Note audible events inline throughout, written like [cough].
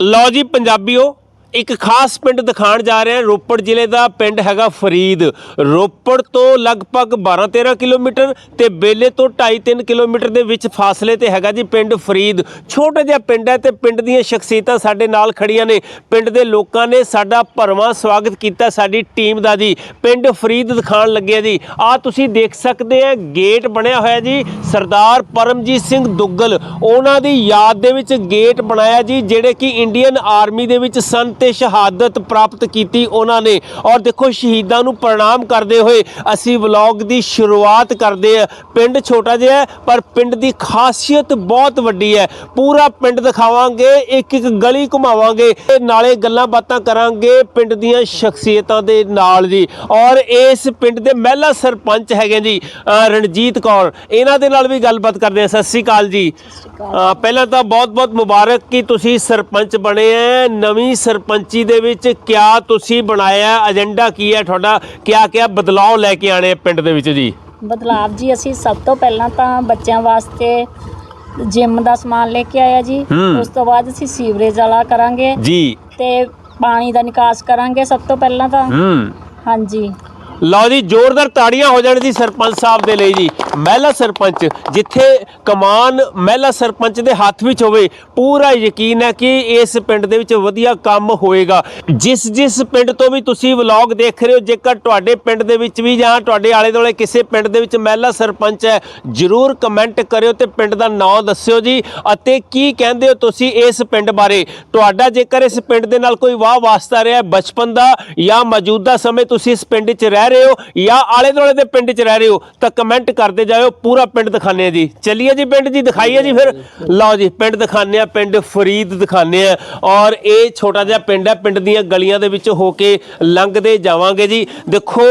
ਲਓ ਜੀ ਪੰਜਾਬੀਓ ਇੱਕ ਖਾਸ ਪਿੰਡ ਦਿਖਾਣ ਜਾ ਰਹੇ ਹਾਂ। ਰੋਪੜ ਜ਼ਿਲ੍ਹੇ ਦਾ ਪਿੰਡ ਹੈਗਾ ਫਰੀਦ। ਰੋਪੜ ਤੋਂ ਲਗਭਗ 12-13 ਕਿਲੋਮੀਟਰ ਤੇ ਬੇਲੇ ਤੋਂ 2.5-3 ਕਿਲੋਮੀਟਰ ਦੇ ਵਿੱਚ ਫਾਸਲੇ ਤੇ ਹੈਗਾ ਜੀ ਪਿੰਡ ਫਰੀਦ। ਛੋਟਾ ਜਿਹਾ ਪਿੰਡ ਹੈ ਤੇ ਪਿੰਡ ਦੀਆਂ ਸ਼ਖਸੀਅਤਾਂ ਸਾਡੇ ਨਾਲ ਖੜੀਆਂ ਨੇ। ਪਿੰਡ ਦੇ ਲੋਕਾਂ ਨੇ ਸਾਡਾ ਭਰਵਾਂ ਸਵਾਗਤ ਕੀਤਾ, ਸਾਡੀ ਟੀਮ ਦਾ ਜੀ। ਪਿੰਡ ਫਰੀਦ ਦਿਖਾਣ ਲੱਗਿਆ ਜੀ। ਆ ਤੁਸੀਂ ਦੇਖ ਸਕਦੇ ਆ, ਗੇਟ ਬਣਿਆ ਹੋਇਆ ਜੀ। ਸਰਦਾਰ ਪਰਮਜੀਤ ਸਿੰਘ ਦੁੱਗਲ, ਉਹਨਾਂ ਦੀ ਯਾਦ ਦੇ ਵਿੱਚ ਗੇਟ ਬਣਾਇਆ ਜੀ, ਜਿਹੜੇ ਕਿ ਇੰਡੀਅਨ ਆਰਮੀ ਦੇ ਵਿੱਚ ਸਨ ਤੇ ਸ਼ਹਾਦਤ ਪ੍ਰਾਪਤ ਕੀਤੀ ਉਹਨਾਂ ਨੇ। ਔਰ ਦੇਖੋ ਸ਼ਹੀਦਾਂ ਨੂੰ ਪ੍ਰਣਾਮ ਕਰਦੇ ਹੋਏ ਅਸੀਂ ਵਲੌਗ ਦੀ ਸ਼ੁਰੂਆਤ ਕਰਦੇ ਆ ਪਿੰਡ ਛੋਟਾ ਜਿਹਾ ਪਰ ਪਿੰਡ ਦੀ ਖਾਸੀਅਤ ਬਹੁਤ ਵੱਡੀ ਹੈ। ਪੂਰਾ ਪਿੰਡ ਦਿਖਾਵਾਂਗੇ ਇੱਕ ਇੱਕ ਗਲੀ ਘੁਮਾਵਾਂਗੇ ਤੇ ਨਾਲੇ ਗੱਲਾਂ ਬਾਤਾਂ ਕਰਾਂਗੇ ਪਿੰਡ ਦੀਆਂ ਸ਼ਖਸੀਅਤਾਂ ਦੇ ਨਾਲ ਜੀ ਔਰ ਇਸ ਪਿੰਡ ਦੇ ਮਹਿਲਾ ਸਰਪੰਚ ਹੈਗੇ ਜੀ ਰਣਜੀਤ ਕੌਰ। ਇਹਨਾਂ ਦੇ ਨਾਲ ਵੀ ਗੱਲਬਾਤ ਕਰਦੇ ਆ ਸਤਿ ਸ੍ਰੀ ਅਕਾਲ ਜੀ। ਪਹਿਲਾਂ ਤਾਂ ਬਹੁਤ-ਬਹੁਤ ਮੁਬਾਰਕ ਕਿ ਤੁਸੀਂ ਸਰਪੰਚ ਬਣੇ ਆ ਨਵੀਂ ਸਰਪੰਚੀ ਦੇ ਵਿੱਚ ਕਿਆ ਤੁਸੀਂ ਬਣਾਇਆ ਏਜੰਡਾ ਕੀ ਹੈ ਤੁਹਾਡਾ ਕਿਆ ਕਿਆ ਬਦਲਾਅ ਲੈ ਕੇ ਆਣੇ ਪਿੰਡ ਦੇ ਵਿੱਚ ਜੀ? ਬਦਲਾਵ ਜੀ ਅਸੀਂ ਸਭ ਤੋਂ ਪਹਿਲਾਂ ਤਾਂ ਬੱਚਿਆਂ ਵਾਸਤੇ ਜਿਮ ਦਾ ਸਮਾਨ ਲੈ ਕੇ ਆਇਆ ਜੀ। ਹੂੰ। ਉਸ ਤੋਂ ਬਾਅਦ ਅਸੀਂ ਸੀਵਰੇਜ ਵਾਲਾ ਕਰਾਂਗੇ ਜੀ। ਤੇ ਪਾਣੀ ਦਾ ਨਿਕਾਸ ਕਰਾਂਗੇ ਸਭ ਤੋਂ ਪਹਿਲਾਂ ਤਾਂ। ਹੂੰ। ਹਾਂਜੀ। ਲਓ ਜੀ, ਜ਼ੋਰਦਾਰ ਤਾੜੀਆਂ ਹੋ ਜਾਣ ਜੀ ਸਰਪੰਚ ਸਾਹਿਬ ਦੇ ਲਈ ਜੀ। ਮਹਿਲਾ ਸਰਪੰਚ, ਜਿੱਥੇ ਕਮਾਨ ਮਹਿਲਾ ਸਰਪੰਚ ਦੇ ਹੱਥ ਵਿੱਚ ਹੋਵੇ, ਪੂਰਾ ਯਕੀਨ ਹੈ ਕਿ ਇਸ ਪਿੰਡ ਦੇ ਵਿੱਚ ਵਧੀਆ ਕੰਮ ਹੋਏਗਾ। ਜਿਸ ਜਿਸ ਪਿੰਡ ਤੋਂ ਵੀ ਤੁਸੀਂ ਵਲੌਗ ਦੇਖ ਰਹੇ ਹੋ, ਜੇਕਰ ਤੁਹਾਡੇ ਪਿੰਡ ਦੇ ਵਿੱਚ ਵੀ ਜਾਂ ਤੁਹਾਡੇ ਆਲੇ ਦੁਆਲੇ ਕਿਸੇ ਪਿੰਡ ਦੇ ਵਿੱਚ ਮਹਿਲਾ ਸਰਪੰਚ ਹੈ, ਜਰੂਰ ਕਮੈਂਟ ਕਰਿਓ ਤੇ ਪਿੰਡ ਦਾ ਨਾਮ ਦੱਸਿਓ ਜੀ। ਅਤੇ ਕੀ ਕਹਿੰਦੇ ਹੋ ਤੁਸੀਂ ਇਸ ਪਿੰਡ ਬਾਰੇ? ਤੁਹਾਡਾ ਜੇਕਰ ਇਸ ਪਿੰਡ ਦੇ ਨਾਲ ਕੋਈ ਵਾਹ ਵਾਸਤਾ ਰਿਹਾ ਬਚਪਨ ਦਾ ਜਾਂ ਮੌਜੂਦਾ ਸਮੇਂ ਤੁਸੀਂ ਇਸ ਪਿੰਡ 'ਚ ਰਹਿ ਰਹੇ ਹੋ ਜਾਂ ਆਲੇ ਦੁਆਲੇ ਦੇ ਪਿੰਡ 'ਚ ਰਹਿ ਰਹੇ ਹੋ ਤਾਂ ਕਮੈਂਟ ਕਰਦੇ ਜਾਇਓ ਪੂਰਾ ਪਿੰਡ ਦਿਖਾਣੇ ਜੀ। ਚੱਲੀਏ ਜੀ ਪਿੰਡ ਜੀ ਦਿਖਾਈਏ ਜੀ ਫਿਰ। ਲਓ ਜੀ ਪਿੰਡ ਦਿਖਾਣੇ ਆ ਪਿੰਡ ਫਰੀਦ ਦਿਖਾਣੇ ਆ ਔਰ ਇਹ ਛੋਟਾ ਜਿਹਾ ਪਿੰਡ ਹੈ ਪਿੰਡ ਦੀਆਂ ਗਲੀਆਂ ਦੇ ਵਿੱਚ ਹੋ ਕੇ ਲੰਘਦੇ ਜਾਵਾਂਗੇ ਜੀ। ਦੇਖੋ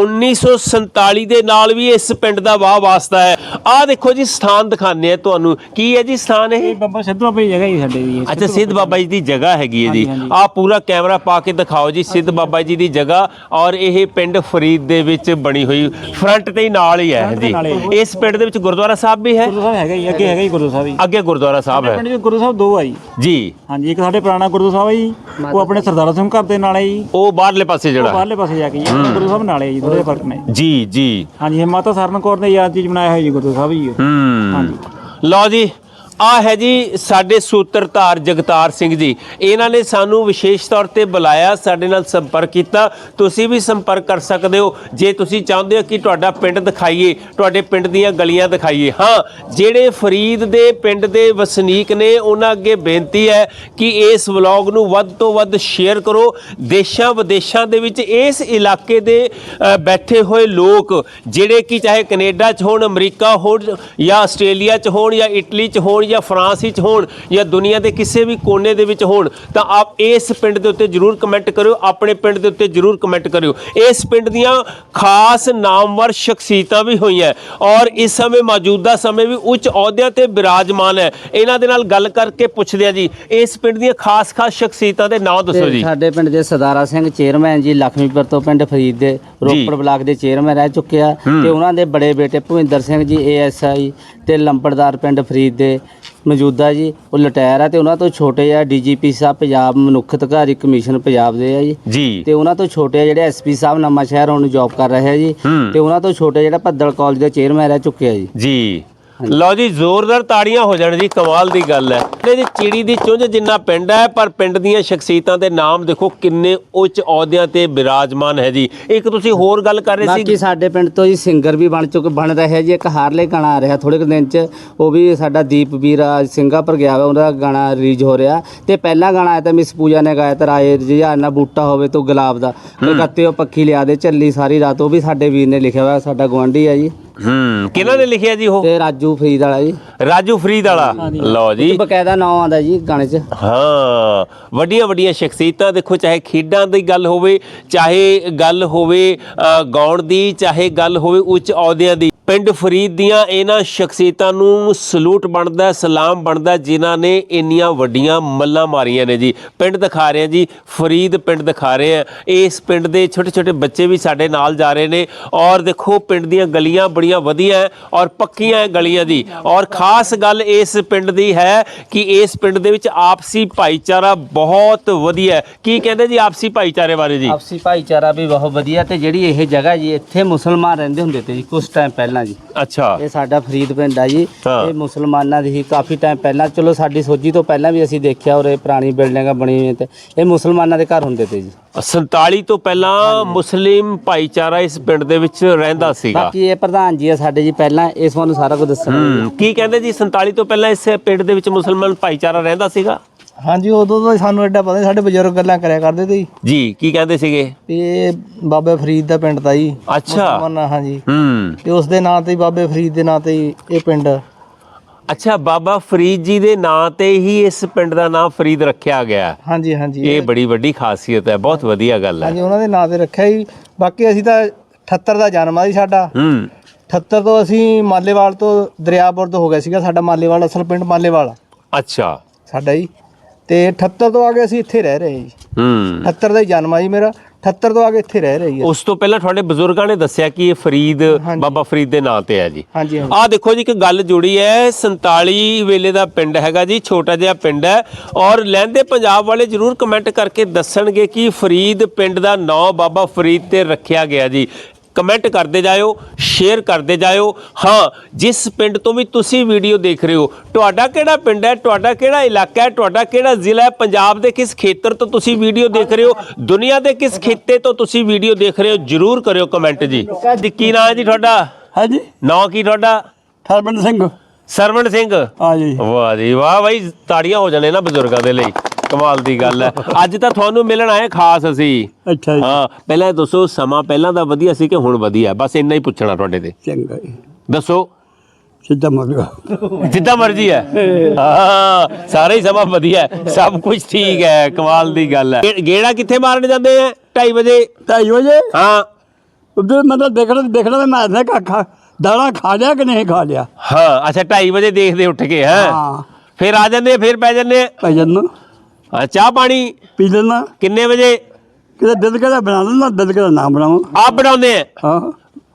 1947 ਦੇ ਨਾਲ ਵੀ ਇਸ ਪਿੰਡ ਦਾ ਵਾਹ ਵਾਸਤਾ ਹੈ। ਆਹ ਦੇਖੋ ਜੀ ਸਥਾਨ ਦਿਖਾਣੇ ਆ ਤੁਹਾਨੂੰ। ਕੀ ਹੈ ਜੀ ਸਥਾਨ ਇਹ? ਬਾਬਾ ਸਿੱਧੂ ਬਾਬਾ ਦੀ ਜਗ੍ਹਾ ਹੀ ਸਾਡੇ ਦੀ ਅੱਛਾ ਸਿੱਧ ਬਾਬਾ ਜੀ ਦੀ ਜਗ੍ਹਾ ਹੈਗੀ ਹੈ ਜੀ। ਹਾਂਜੀ, ਹਾਂਜੀ। ਆ ਪੂਰਾ ਕੈਮਰਾ ਪਾ ਕੇ ਦਿਖਾਓ ਜੀ ਸਿੱਧ ਬਾਬਾ ਜੀ ਦੀ ਜਗ੍ਹਾ। ਔਰ ਇਹ ਪਿੰਡ ਫਰੀਦ ਦੇ ਵਿੱਚ ਬਣੀ ਹੋਈ ਫਰੰਟ ਤੇ ਹੀ ਨਾਲ ਹੀ ਹੈ ਜੀ। ਇਸ ਪਿੰਡ ਦੇ ਵਿੱਚ ਗੁਰਦੁਆਰਾ ਸਾਹਿਬ ਵੀ ਹੈ? ਗੁਰੂ ਸਾਹਿਬ ਹੈਗਾ ਹੀ ਅੱਗੇ ਹੈਗਾ ਹੀ ਗੁਰੂ ਸਾਹਿਬ ਜੀ। ਅੱਗੇ ਗੁਰਦੁਆਰਾ ਸਾਹਿਬ ਸਾਡੇ ਹੈ। ਪਿੰਡ 'ਚ ਗੁਰੂ ਸਾਹਿਬ ਦੋ ਆ ਜੀ। ਜੀ। ਹਾਂਜੀ ਇੱਕ ਸਾਡੇ ਪੁਰਾਣਾ ਗੁਰੂ ਸਾਹਿਬ ਹੈ ਜੀ। ਉਹ ਆਪਣੇ ਸਰਦਾਰਾ ਸਿੰਘ ਘਰ ਦੇ ਨਾਲ ਹੈ ਜੀ। ਉਹ ਬਾਹਰਲੇ ਪਾਸੇ ਉਹ ਜਿਹੜਾ ਬਾਹਰਲੇ ਪਾਸੇ ਜਾ ਕੇ ਜੀ ਆਪਣੇ ਗੁਰੂ ਸਾਹਿਬ ਨਾਲ ਹੈ ਜੀ ਥੋੜੇ ਫ਼ਰਕ ਨੇ। ਜੀ ਜੀ। ਹਾਂਜੀ ਇਹ ਮਾਤਾ ਸਰਨ ਕੌਰ ਨੇ ਯਾਦ ਚੀਜ਼ ਬਣਾਇਆ ਹੋਇਆ ਜੀ ਗੁਰੂ ਸਾਹਿਬ ਜੀ। ਹੂੰ। ਹਾਂਜੀ। ਲਓ ਜੀ ਆ ਹੈ ਜੀ ਸਾਡੇ ਸੂਤਰਧਾਰ ਜਗਤਾਰ ਸਿੰਘ ਜੀ। ਇਹਨਾਂ ਨੇ ਸਾਨੂੰ ਵਿਸ਼ੇਸ਼ ਤੌਰ ਤੇ ਬੁਲਾਇਆ, ਸਾਡੇ ਨਾਲ ਸੰਪਰਕ ਕੀਤਾ। ਤੁਸੀਂ ਵੀ ਸੰਪਰਕ ਕਰ ਸਕਦੇ ਹੋ। ਜੇ ਤੁਸੀਂ ਚਾਹੁੰਦੇ ਹੋ ਕਿ ਤੁਹਾਡਾ ਪਿੰਡ ਦਿਖਾਈਏ, ਤੁਹਾਡੇ ਪਿੰਡ ਦੀਆਂ ਗਲੀਆਂ ਦਿਖਾਈਏ। ਹਾਂ, ਜਿਹੜੇ ਫਰੀਦ ਦੇ ਪਿੰਡ ਦੇ ਵਸਨੀਕ ਨੇ, ਉਹਨਾਂ ਅੱਗੇ ਬੇਨਤੀ ਹੈ ਕਿ ਇਸ ਵਲੌਗ ਨੂੰ ਵੱਧ ਤੋਂ ਵੱਧ ਸ਼ੇਅਰ ਕਰੋ। ਦੇਸ਼ਾਂ ਵਿਦੇਸ਼ਾਂ ਦੇ ਵਿੱਚ ਇਸ ਇਲਾਕੇ ਦੇ ਬੈਠੇ ਹੋਏ ਲੋਕ, ਜਿਹੜੇ ਕਿ ਚਾਹੇ ਕੈਨੇਡਾ 'ਚ ਹੋਣ, ਅਮਰੀਕਾ ਹੋਣ ਜਾਂ ਆਸਟ੍ਰੇਲੀਆ 'ਚ ਹੋਣ ਜਾਂ ਇਟਲੀ 'ਚ ਹੋਣ ਜਾਂ ਫਰਾਂਸ ਵਿੱਚ ਹੋਣ ਜਾਂ ਦੁਨੀਆ ਦੇ ਕਿਸੇ ਵੀ ਕੋਨੇ ਦੇ ਵਿੱਚ ਹੋਣ ਤਾਂ ਆਪ ਇਸ ਪਿੰਡ ਦੇ ਉੱਤੇ ਜਰੂਰ ਕਮੈਂਟ ਕਰਿਓ ਆਪਣੇ ਪਿੰਡ ਦੇ ਉੱਤੇ ਜਰੂਰ ਕਮੈਂਟ ਕਰਿਓ। ਇਸ ਪਿੰਡ ਦੀਆਂ ਖਾਸ ਨਾਮਵਰ ਸ਼ਖਸੀਅਤਾਂ ਵੀ ਹੋਈਆਂ ਔਰ ਇਸ ਸਮੇਂ ਮੌਜੂਦਾ ਸਮੇਂ ਵੀ ਉੱਚ ਅਹੁਦਿਆਂ ਤੇ ਬਿਰਾਜਮਾਨ ਹੈ। ਇਹਨਾਂ ਦੇ ਨਾਲ ਗੱਲ ਕਰਕੇ ਪੁੱਛਦੇ ਆ ਜੀ ਇਸ ਪਿੰਡ ਦੀਆਂ ਖਾਸ ਖਾਸ ਸ਼ਖਸੀਅਤਾਂ ਦੇ ਨਾਮ ਦੱਸੋ ਜੀ। ਸਾਡੇ ਪਿੰਡ ਦੇ ਸਰਦਾਰਾ ਸਿੰਘ ਚੇਅਰਮੈਨ ਜੀ ਲਖਮੀਪੁਰ ਤੋਂ ਪਿੰਡ ਫਰੀਦ ਦੇ ਰੋਪੜ ਬਲਾਕ ਦੇ ਚੇਅਰਮੈਨ ਰਹਿ ਚੁੱਕੇ ਆ। ਤੇ ਉਹਨਾਂ ਦੇ ਬੜੇ ਬੇਟੇ ਭੁਵਿੰਦਰ ਸਿੰਘ ਜੀ ਏਐਸਆਈ ਤੇ ਲੰਬੜਦਾਰ ਪਿੰਡ ਫਰੀਦ ਦੇ ਮੌਜੂਦਾ ਜੀ ਉਹ ਲਟਾਇਰ ਆ ਤੇ ਉਹਨਾਂ ਤੋਂ ਛੋਟੇ ਆ ਡੀਜੀਪੀ ਸਾਹਿਬ ਪੰਜਾਬ ਮਨੁੱਖ ਅਧਿਕਾਰੀ ਕਮਿਸ਼ਨ ਪੰਜਾਬ ਦੇ ਆ ਜੀ। ਜੀ। ਤੇ ਉਹਨਾਂ ਤੋਂ ਛੋਟੇ ਆ ਜਿਹੜੇ ਐਸਪੀ ਸਾਹਿਬ ਨਵਾਂ ਸ਼ਹਿਰ ਹੁਣ ਜੌਬ ਕਰ ਰਹੇ ਆ ਜੀ। ਤੇ ਉਹਨਾਂ ਤੋਂ ਛੋਟੇ ਜਿਹੜਾ ਭੱਦਲ ਕਾਲਜ ਦੇ ਚੇਅਰਮੈਨ ਰਹਿ ਚੁੱਕੇ ਆ ਜੀ। ਜੀ। ਲਓ ਜੀ ਜ਼ੋਰਦਾਰ ਤਾੜੀਆਂ ਹੋ ਜਾਣ ਜੀ ਕਮਾਲ ਦੀ ਗੱਲ ਹੈ। ਇਹ ਜੀ ਚਿੜੀ ਦੀ ਚੁੰਝ ਜਿੰਨਾ ਪਿੰਡ ਹੈ ਪਰ ਪਿੰਡ ਦੀਆਂ ਸ਼ਖਸੀਅਤਾਂ ਦੇ ਨਾਮ ਦੇਖੋ ਕਿੰਨੇ ਉੱਚ ਅਹੁਦਿਆਂ ਤੇ ਬਿਰਾਜਮਾਨ ਹੈ ਜੀ। ਇੱਕ ਤੁਸੀਂ ਹੋਰ ਗੱਲ ਕਰ ਰਹੇ ਬਾਕੀ ਸੀ ਸਾਡੇ ਪਿੰਡ ਤੋਂ ਜੀ ਸਿੰਗਰ ਵੀ ਬਣ ਚੁੱਕੇ ਬਣ ਰਿਹਾ ਜੀ। ਇੱਕ ਹਾਰਲੇ ਗਾਣਾ ਆ ਰਿਹਾ ਥੋੜੇ ਕੁ ਦਿਨ ਚ। ਉਹ ਵੀ ਸਾਡਾ ਦੀਪ ਵੀਰ ਅੱਜ ਸਿੰਗਾਪੁਰ ਗਿਆ ਵਾ ਉਹਦਾ ਗਾਣਾ ਰਿਲੀਜ਼ ਹੋ ਰਿਹਾ। ਤੇ ਪਹਿਲਾ ਗਾਣਾ ਆਇਆ ਤਾਂ ਮਿਸ ਪੂਜਾ ਨੇ ਗਾਇਆ ਤਾਂ ਰਾਏ ਜਿਹਾ ਨਾ ਬੂਟਾ ਹੋਵੇ ਤੂੰ ਗੁਲਾਬ ਦਾ। ਕਲਕੱਤੇ ਉਹ ਪੱਖੀ ਲਿਆ ਦੇ ਚੱਲੀ ਸਾਰੀ ਰਾਤ। ਉਹ ਵੀ ਸਾਡੇ ਵੀਰ ਨੇ ਲਿਖਿਆ ਹੋਇਆ ਸਾਡਾ ਗਵਾਂਢੀ ਆ ਜੀ। ਹੂੰ ਕਿਹਨਾਂ ਨੇ ਲਿਖਿਆ ਜੀ ਉਹ? ਤੇ ਰਾਜੂ ਫਰੀਦ ਵਾਲਾ ਜੀ। ਰਾਜੂ ਫਰੀਦ ਵਾਲਾ। ਲਓ ਜੀ। ਬਕਾਇਦਾ ਨਾਮ ਆਉਂਦਾ ਜੀ ਗਾਣੇ 'ਚ। ਹਾਂ ਵੱਡੀਆਂ ਵੱਡੀਆਂ ਸ਼ਖਸੀਅਤਾਂ ਦੇਖੋ ਚਾਹੇ ਖੇਡਾਂ ਦੀ ਗੱਲ ਹੋਵੇ ਚਾਹੇ ਗੱਲ ਹੋਵੇ ਗਾਉਣ ਦੀ ਚਾਹੇ ਗੱਲ ਹੋਵੇ ਉੱਚ ਅਹੁਦਿਆਂ ਦੀ। ਪਿੰਡ ਫਰੀਦ ਦੀਆਂ ਇਹਨਾਂ ਸ਼ਖਸੀਅਤਾਂ ਨੂੰ ਸਲੂਟ ਬਣਦਾ, ਸਲਾਮ ਬਣਦਾ, ਜਿਨ੍ਹਾਂ ਨੇ ਇੰਨੀਆਂ ਵੱਡੀਆਂ ਮੱਲਾਂ ਮਾਰੀਆਂ ਨੇ ਜੀ। ਪਿੰਡ ਦਿਖਾ ਰਹੇ ਆ ਜੀ, ਫਰੀਦ ਪਿੰਡ ਦਿਖਾ ਰਹੇ ਆ ਇਸ ਪਿੰਡ ਦੇ ਛੋਟੇ ਛੋਟੇ ਬੱਚੇ ਵੀ ਸਾਡੇ ਨਾਲ ਜਾ ਰਹੇ ਨੇ ਔਰ ਦੇਖੋ, ਪਿੰਡ ਦੀਆਂ ਗਲੀਆਂ ਬੜੀਆਂ ਵਧੀਆ ਔਰ ਪੱਕੀਆਂ ਹੈ ਗਲੀਆਂ ਦੀ ਔਰ ਖਾਸ ਗੱਲ ਇਸ ਪਿੰਡ ਦੀ ਹੈ ਕਿ ਇਸ ਪਿੰਡ ਦੇ ਵਿੱਚ ਆਪਸੀ ਭਾਈਚਾਰਾ ਬਹੁਤ ਵਧੀਆ ਕੀ ਕਹਿੰਦੇ ਜੀ ਆਪਸੀ ਭਾਈਚਾਰੇ ਬਾਰੇ ਜੀ? ਆਪਸੀ ਭਾਈਚਾਰਾ ਵੀ ਬਹੁਤ ਵਧੀਆ ਤੇ ਜਿਹੜੀ ਇਹ ਜਗ੍ਹਾ ਜੀ, ਇੱਥੇ ਮੁਸਲਮਾਨ ਰਹਿੰਦੇ ਹੁੰਦੇ ਤੇ ਜੀ ਕੁਝ ਟਾਈਮ ਪਹਿਲਾਂ ਜੀ। ਅੱਛਾ। ਇਹ ਸਾਡਾ ਫਰੀਦ ਪਿੰਡ ਆ ਜੀ। ਹਾਂ। ਇਹ ਮੁਸਲਮਾਨਾਂ ਦੀ ਹੀ ਕਾਫੀ ਟਾਈਮ ਪਹਿਲਾਂ ਚਲੋ ਸਾਡੀ ਸੋਝੀ ਤੋਂ ਪਹਿਲਾਂ ਵੀ ਅਸੀਂ ਦੇਖਿਆ ਉਰੇ ਪੁਰਾਣੀ ਬਿਲਡਿੰਗਾਂ ਬਣੀਆਂ ਹੋਈਆਂ ਤੇ ਇਹ ਮੁਸਲਮਾਨਾਂ ਦੇ ਘਰ ਹੁੰਦੇ ਤੇ ਜੀ। 47 ਤੋਂ ਪਹਿਲਾਂ ਮੁਸਲਿਮ ਭਾਈਚਾਰਾ ਇਸ ਪਿੰਡ ਦੇ ਵਿੱਚ ਰਹਿੰਦਾ ਸੀਗਾ। ਬਾਕੀ ਇਹ ਪ੍ਰਧਾਨ ਜੀ ਆ ਸਾਡੇ ਜੀ ਪਹਿਲਾਂ ਇਸ ਤੁਹਾਨੂੰ ਸਾਰਾ ਕੁਝ ਦੱਸਣਾ ਹੂੰ ਕੀ ਕਹਿੰਦੇ ਜੀ 47 ਤੋਂ ਪਹਿਲਾਂ ਇਸ ਪਿੰਡ ਦੇ ਵਿੱਚ ਮੁਸਲਮਾਨ ਭਾਈਚਾਰਾ ਰਹਿੰਦਾ ਸੀਗਾ? ਹਾਂਜੀ ਉਦੋਂ ਤਾਂ ਸਾਨੂੰ ਐਡਾ ਪਤਾ ਨਹੀਂ ਸਾਡੇ ਬਜ਼ੁਰਗ ਗੱਲਾਂ ਕਰਿਆ ਕਰਦੇ ਤੇ ਜੀ ਕੀ ਕਹਿੰਦੇ ਸੀਗੇ? ਇਹ ਬਾਬੇ ਫਰੀਦ ਦਾ ਪਿੰਡ ਦਾ ਜੀ। ਅੱਛਾ। ਮੁਸਲਮਾਨ ਹਾਂਜੀ। ਹੂੰ। ਤੇ ਉਸ ਦੇ ਨਾਂ ਤੇ ਹੀ ਬਾਬੇ ਫਰੀਦ ਦੇ ਨਾਂ ਤੇ ਹੀ ਇਹ ਪਿੰਡ। ਅੱਛਾ ਬਾਬਾ ਫਰੀਦ ਜੀ ਦੇ ਨਾਂ ਤੇ ਹੀ ਇਸ ਪਿੰਡ ਦਾ ਨਾਮ ਫਰੀਦ ਰੱਖਿਆ ਗਿਆ। ਹਾਂਜੀ ਹਾਂਜੀ। ਇਹ ਬੜੀ ਵੱਡੀ ਖਾਸੀਅਤ ਹੈ ਬਹੁਤ ਵਧੀਆ ਗੱਲ ਹੈ। ਹਾਂਜੀ ਉਹਨਾਂ ਦੇ ਨਾਂ ਤੇ ਰੱਖਿਆ ਜੀ। ਬਾਕੀ ਅਸੀਂ ਤਾਂ 78 ਦਾ ਜਨਮ ਆ ਜੀ ਸਾਡਾ। ਹੂੰ। 78 ਤੋਂ ਅਸੀਂ ਮਾਲੇਵਾਲ ਤੋਂ ਦਰਿਆਪੁਰ ਤੋਂ ਹੋ ਗਿਆ ਸੀਗਾ ਸਾਡਾ ਮਾਲੇਵਾਲ ਅਸਲ ਪਿੰਡ ਮਾਲੇਵਾਲ। ਆ ਅੱਛਾ। ਸਾਡਾ ਜੀ। ਤੇ 78 ਤੋਂ ਆ ਕੇ ਅਸੀਂ ਇੱਥੇ ਰਹਿ ਰਹੇ ਜੀ। ਹੂੰ। 78 ਦਾ ਹੀ ਜਨਮ ਆ ਜੀ ਮੇਰਾ। 78 ਤੋਂ ਆ ਕੇ ਇੱਥੇ ਰਹਿ ਰਹੇ ਹਾਂ। ਉਸ ਤੋਂ ਪਹਿਲਾਂ ਤੁਹਾਡੇ ਬਜ਼ੁਰਗਾਂ ਨੇ ਦੱਸਿਆ ਕਿ ਇਹ ਫਰੀਦ ਬਾਬਾ ਫਰੀਦ ਦੇ ਨਾਂ ਤੇ ਹੈ ਜੀ। ਹਾਂਜੀ ਆਹ ਦੇਖੋ ਜੀ ਇੱਕ ਗੱਲ ਜੁੜੀ ਹੈ। 47 ਵੇਲੇ ਦਾ ਪਿੰਡ ਹੈਗਾ ਜੀ ਛੋਟਾ ਜਿਹਾ ਪਿੰਡ ਹੈ। ਔਰ ਲਹਿੰਦੇ ਪੰਜਾਬ ਵਾਲੇ ਜਰੂਰ ਕਮੈਂਟ ਕਰਕੇ ਦੱਸਣਗੇ ਕਿ ਫਰੀਦ ਪਿੰਡ ਦਾ ਨਾਂ ਬਾਬਾ ਫਰੀਦ ਤੇ ਰੱਖਿਆ ਗਿਆ ਜੀ। ਕਮੈਂਟ ਕਰਦੇ ਜਾਇਓ ਸ਼ੇਅਰ ਕਰਦੇ ਜਾਇਓ। ਹਾਂ ਜਿਸ ਪਿੰਡ ਤੋਂ ਵੀ ਤੁਸੀਂ ਵੀਡੀਓ ਦੇਖ ਰਹੇ ਹੋ ਤੁਹਾਡਾ ਕਿਹੜਾ ਪਿੰਡ ਹੈ ਤੁਹਾਡਾ ਕਿਹੜਾ ਇਲਾਕਾ ਹੈ ਤੁਹਾਡਾ ਕਿਹੜਾ ਜ਼ਿਲ੍ਹਾ ਹੈ ਪੰਜਾਬ ਦੇ ਕਿਸ ਖੇਤਰ ਤੋਂ ਤੁਸੀਂ ਵੀਡੀਓ ਦੇਖ ਰਹੇ ਹੋ ਦੁਨੀਆ ਦੇ ਕਿਸ ਖਿੱਤੇ ਤੋਂ ਤੁਸੀਂ ਵੀਡੀਓ ਦੇਖ ਰਹੇ ਹੋ ਜਰੂਰ ਕਰਿਓ ਕਮੈਂਟ ਜੀ। ਕੀ ਨਾਂ ਹੈ ਜੀ ਤੁਹਾਡਾ? ਹਾਂਜੀ। ਨਾਂ ਕੀ ਤੁਹਾਡਾ? ਹਰਬੰਦ ਸਿੰਘ। ਸਰਵਣ ਸਿੰਘ। ਆ ਜੀ ਵਾਹ ਜੀ ਵਾਹ ਬਾਈ ਤਾੜੀਆਂ ਹੋ ਜਾਣੇ ਨਾ ਬਜ਼ੁਰਗਾਂ ਦੇ ਲਈ। ਕਮਾਲ ਦੀ ਗੱਲ ਹੈ। ਅੱਜ ਤਾਂ ਤੁਹਾਨੂੰ ਮਿਲਣ ਆਏ ਖਾਸ ਅਸੀਂ। ਅੱਛਾ ਜੀ। ਹਾਂ ਪਹਿਲਾਂ ਇਹ ਦੱਸੋ ਸਮਾਂ ਪਹਿਲਾਂ ਦਾ ਵਧੀਆ ਸੀ ਕਿ ਹੁਣ ਵਧੀਆ ਬਸ ਇੰਨਾ ਹੀ ਪੁੱਛਣਾ ਤੁਹਾਡੇ ਤੇ। ਚੰਗਾ ਜੀ। ਦੱਸੋ। ਸਿੱਧਾ ਮਗਰ ਜਿੱਦਾਂ ਮਰਜ਼ੀ ਹੈ। ਹਾਂ ਸਾਰਾ ਹੀ ਸਮਾਂ ਵਧੀਆ ਹੈ। ਸਭ ਕੁਝ ਠੀਕ ਹੈ। ਕਮਾਲ ਦੀ ਗੱਲ ਹੈ। ਗੇੜਾ ਕਿੱਥੇ ਮਾਰਨ ਜਾਂਦੇ ਆ? 2:30 ਵਜੇ? ਢਾਈ ਵਜੇ? ਹਾਂ। ਉਧਰ ਮਤਲਬ ਦੇਖਣਾ ਦੇਖਣਾ ਮੈਂ ਨਾ ਖਾ ਦਾਣਾ ਖਾ ਲਿਆ ਕਿ ਨਹੀਂ ਖਾ ਲਿਆ? ਹਾਂ ਅੱਛਾ 2:30 ਵਜੇ ਦੇਖਦੇ ਉੱਠ ਕੇ ਹੈ? ਫਿਰ ਆ ਜਾਂਦੇ ਆ, ਫਿਰ ਪੈ ਜਾਂਦੇ ਆ। ਭਜਨ ਹਾਂ, ਚਾਹ ਪਾਣੀ ਪੀ ਲੈਣਾ ਕਿੰਨੇ ਵਜੇ? ਕਿਤੇ ਦਿਲ ਕਿਹੜਾ ਬਣਾ ਲੈਣਾ ਦਿਲ ਕਿਹੜਾ ਨਾ ਬਣਾਵਾਂ। ਆਪ ਬਣਾਉਂਦੇ ਆ? ਹਾਂ।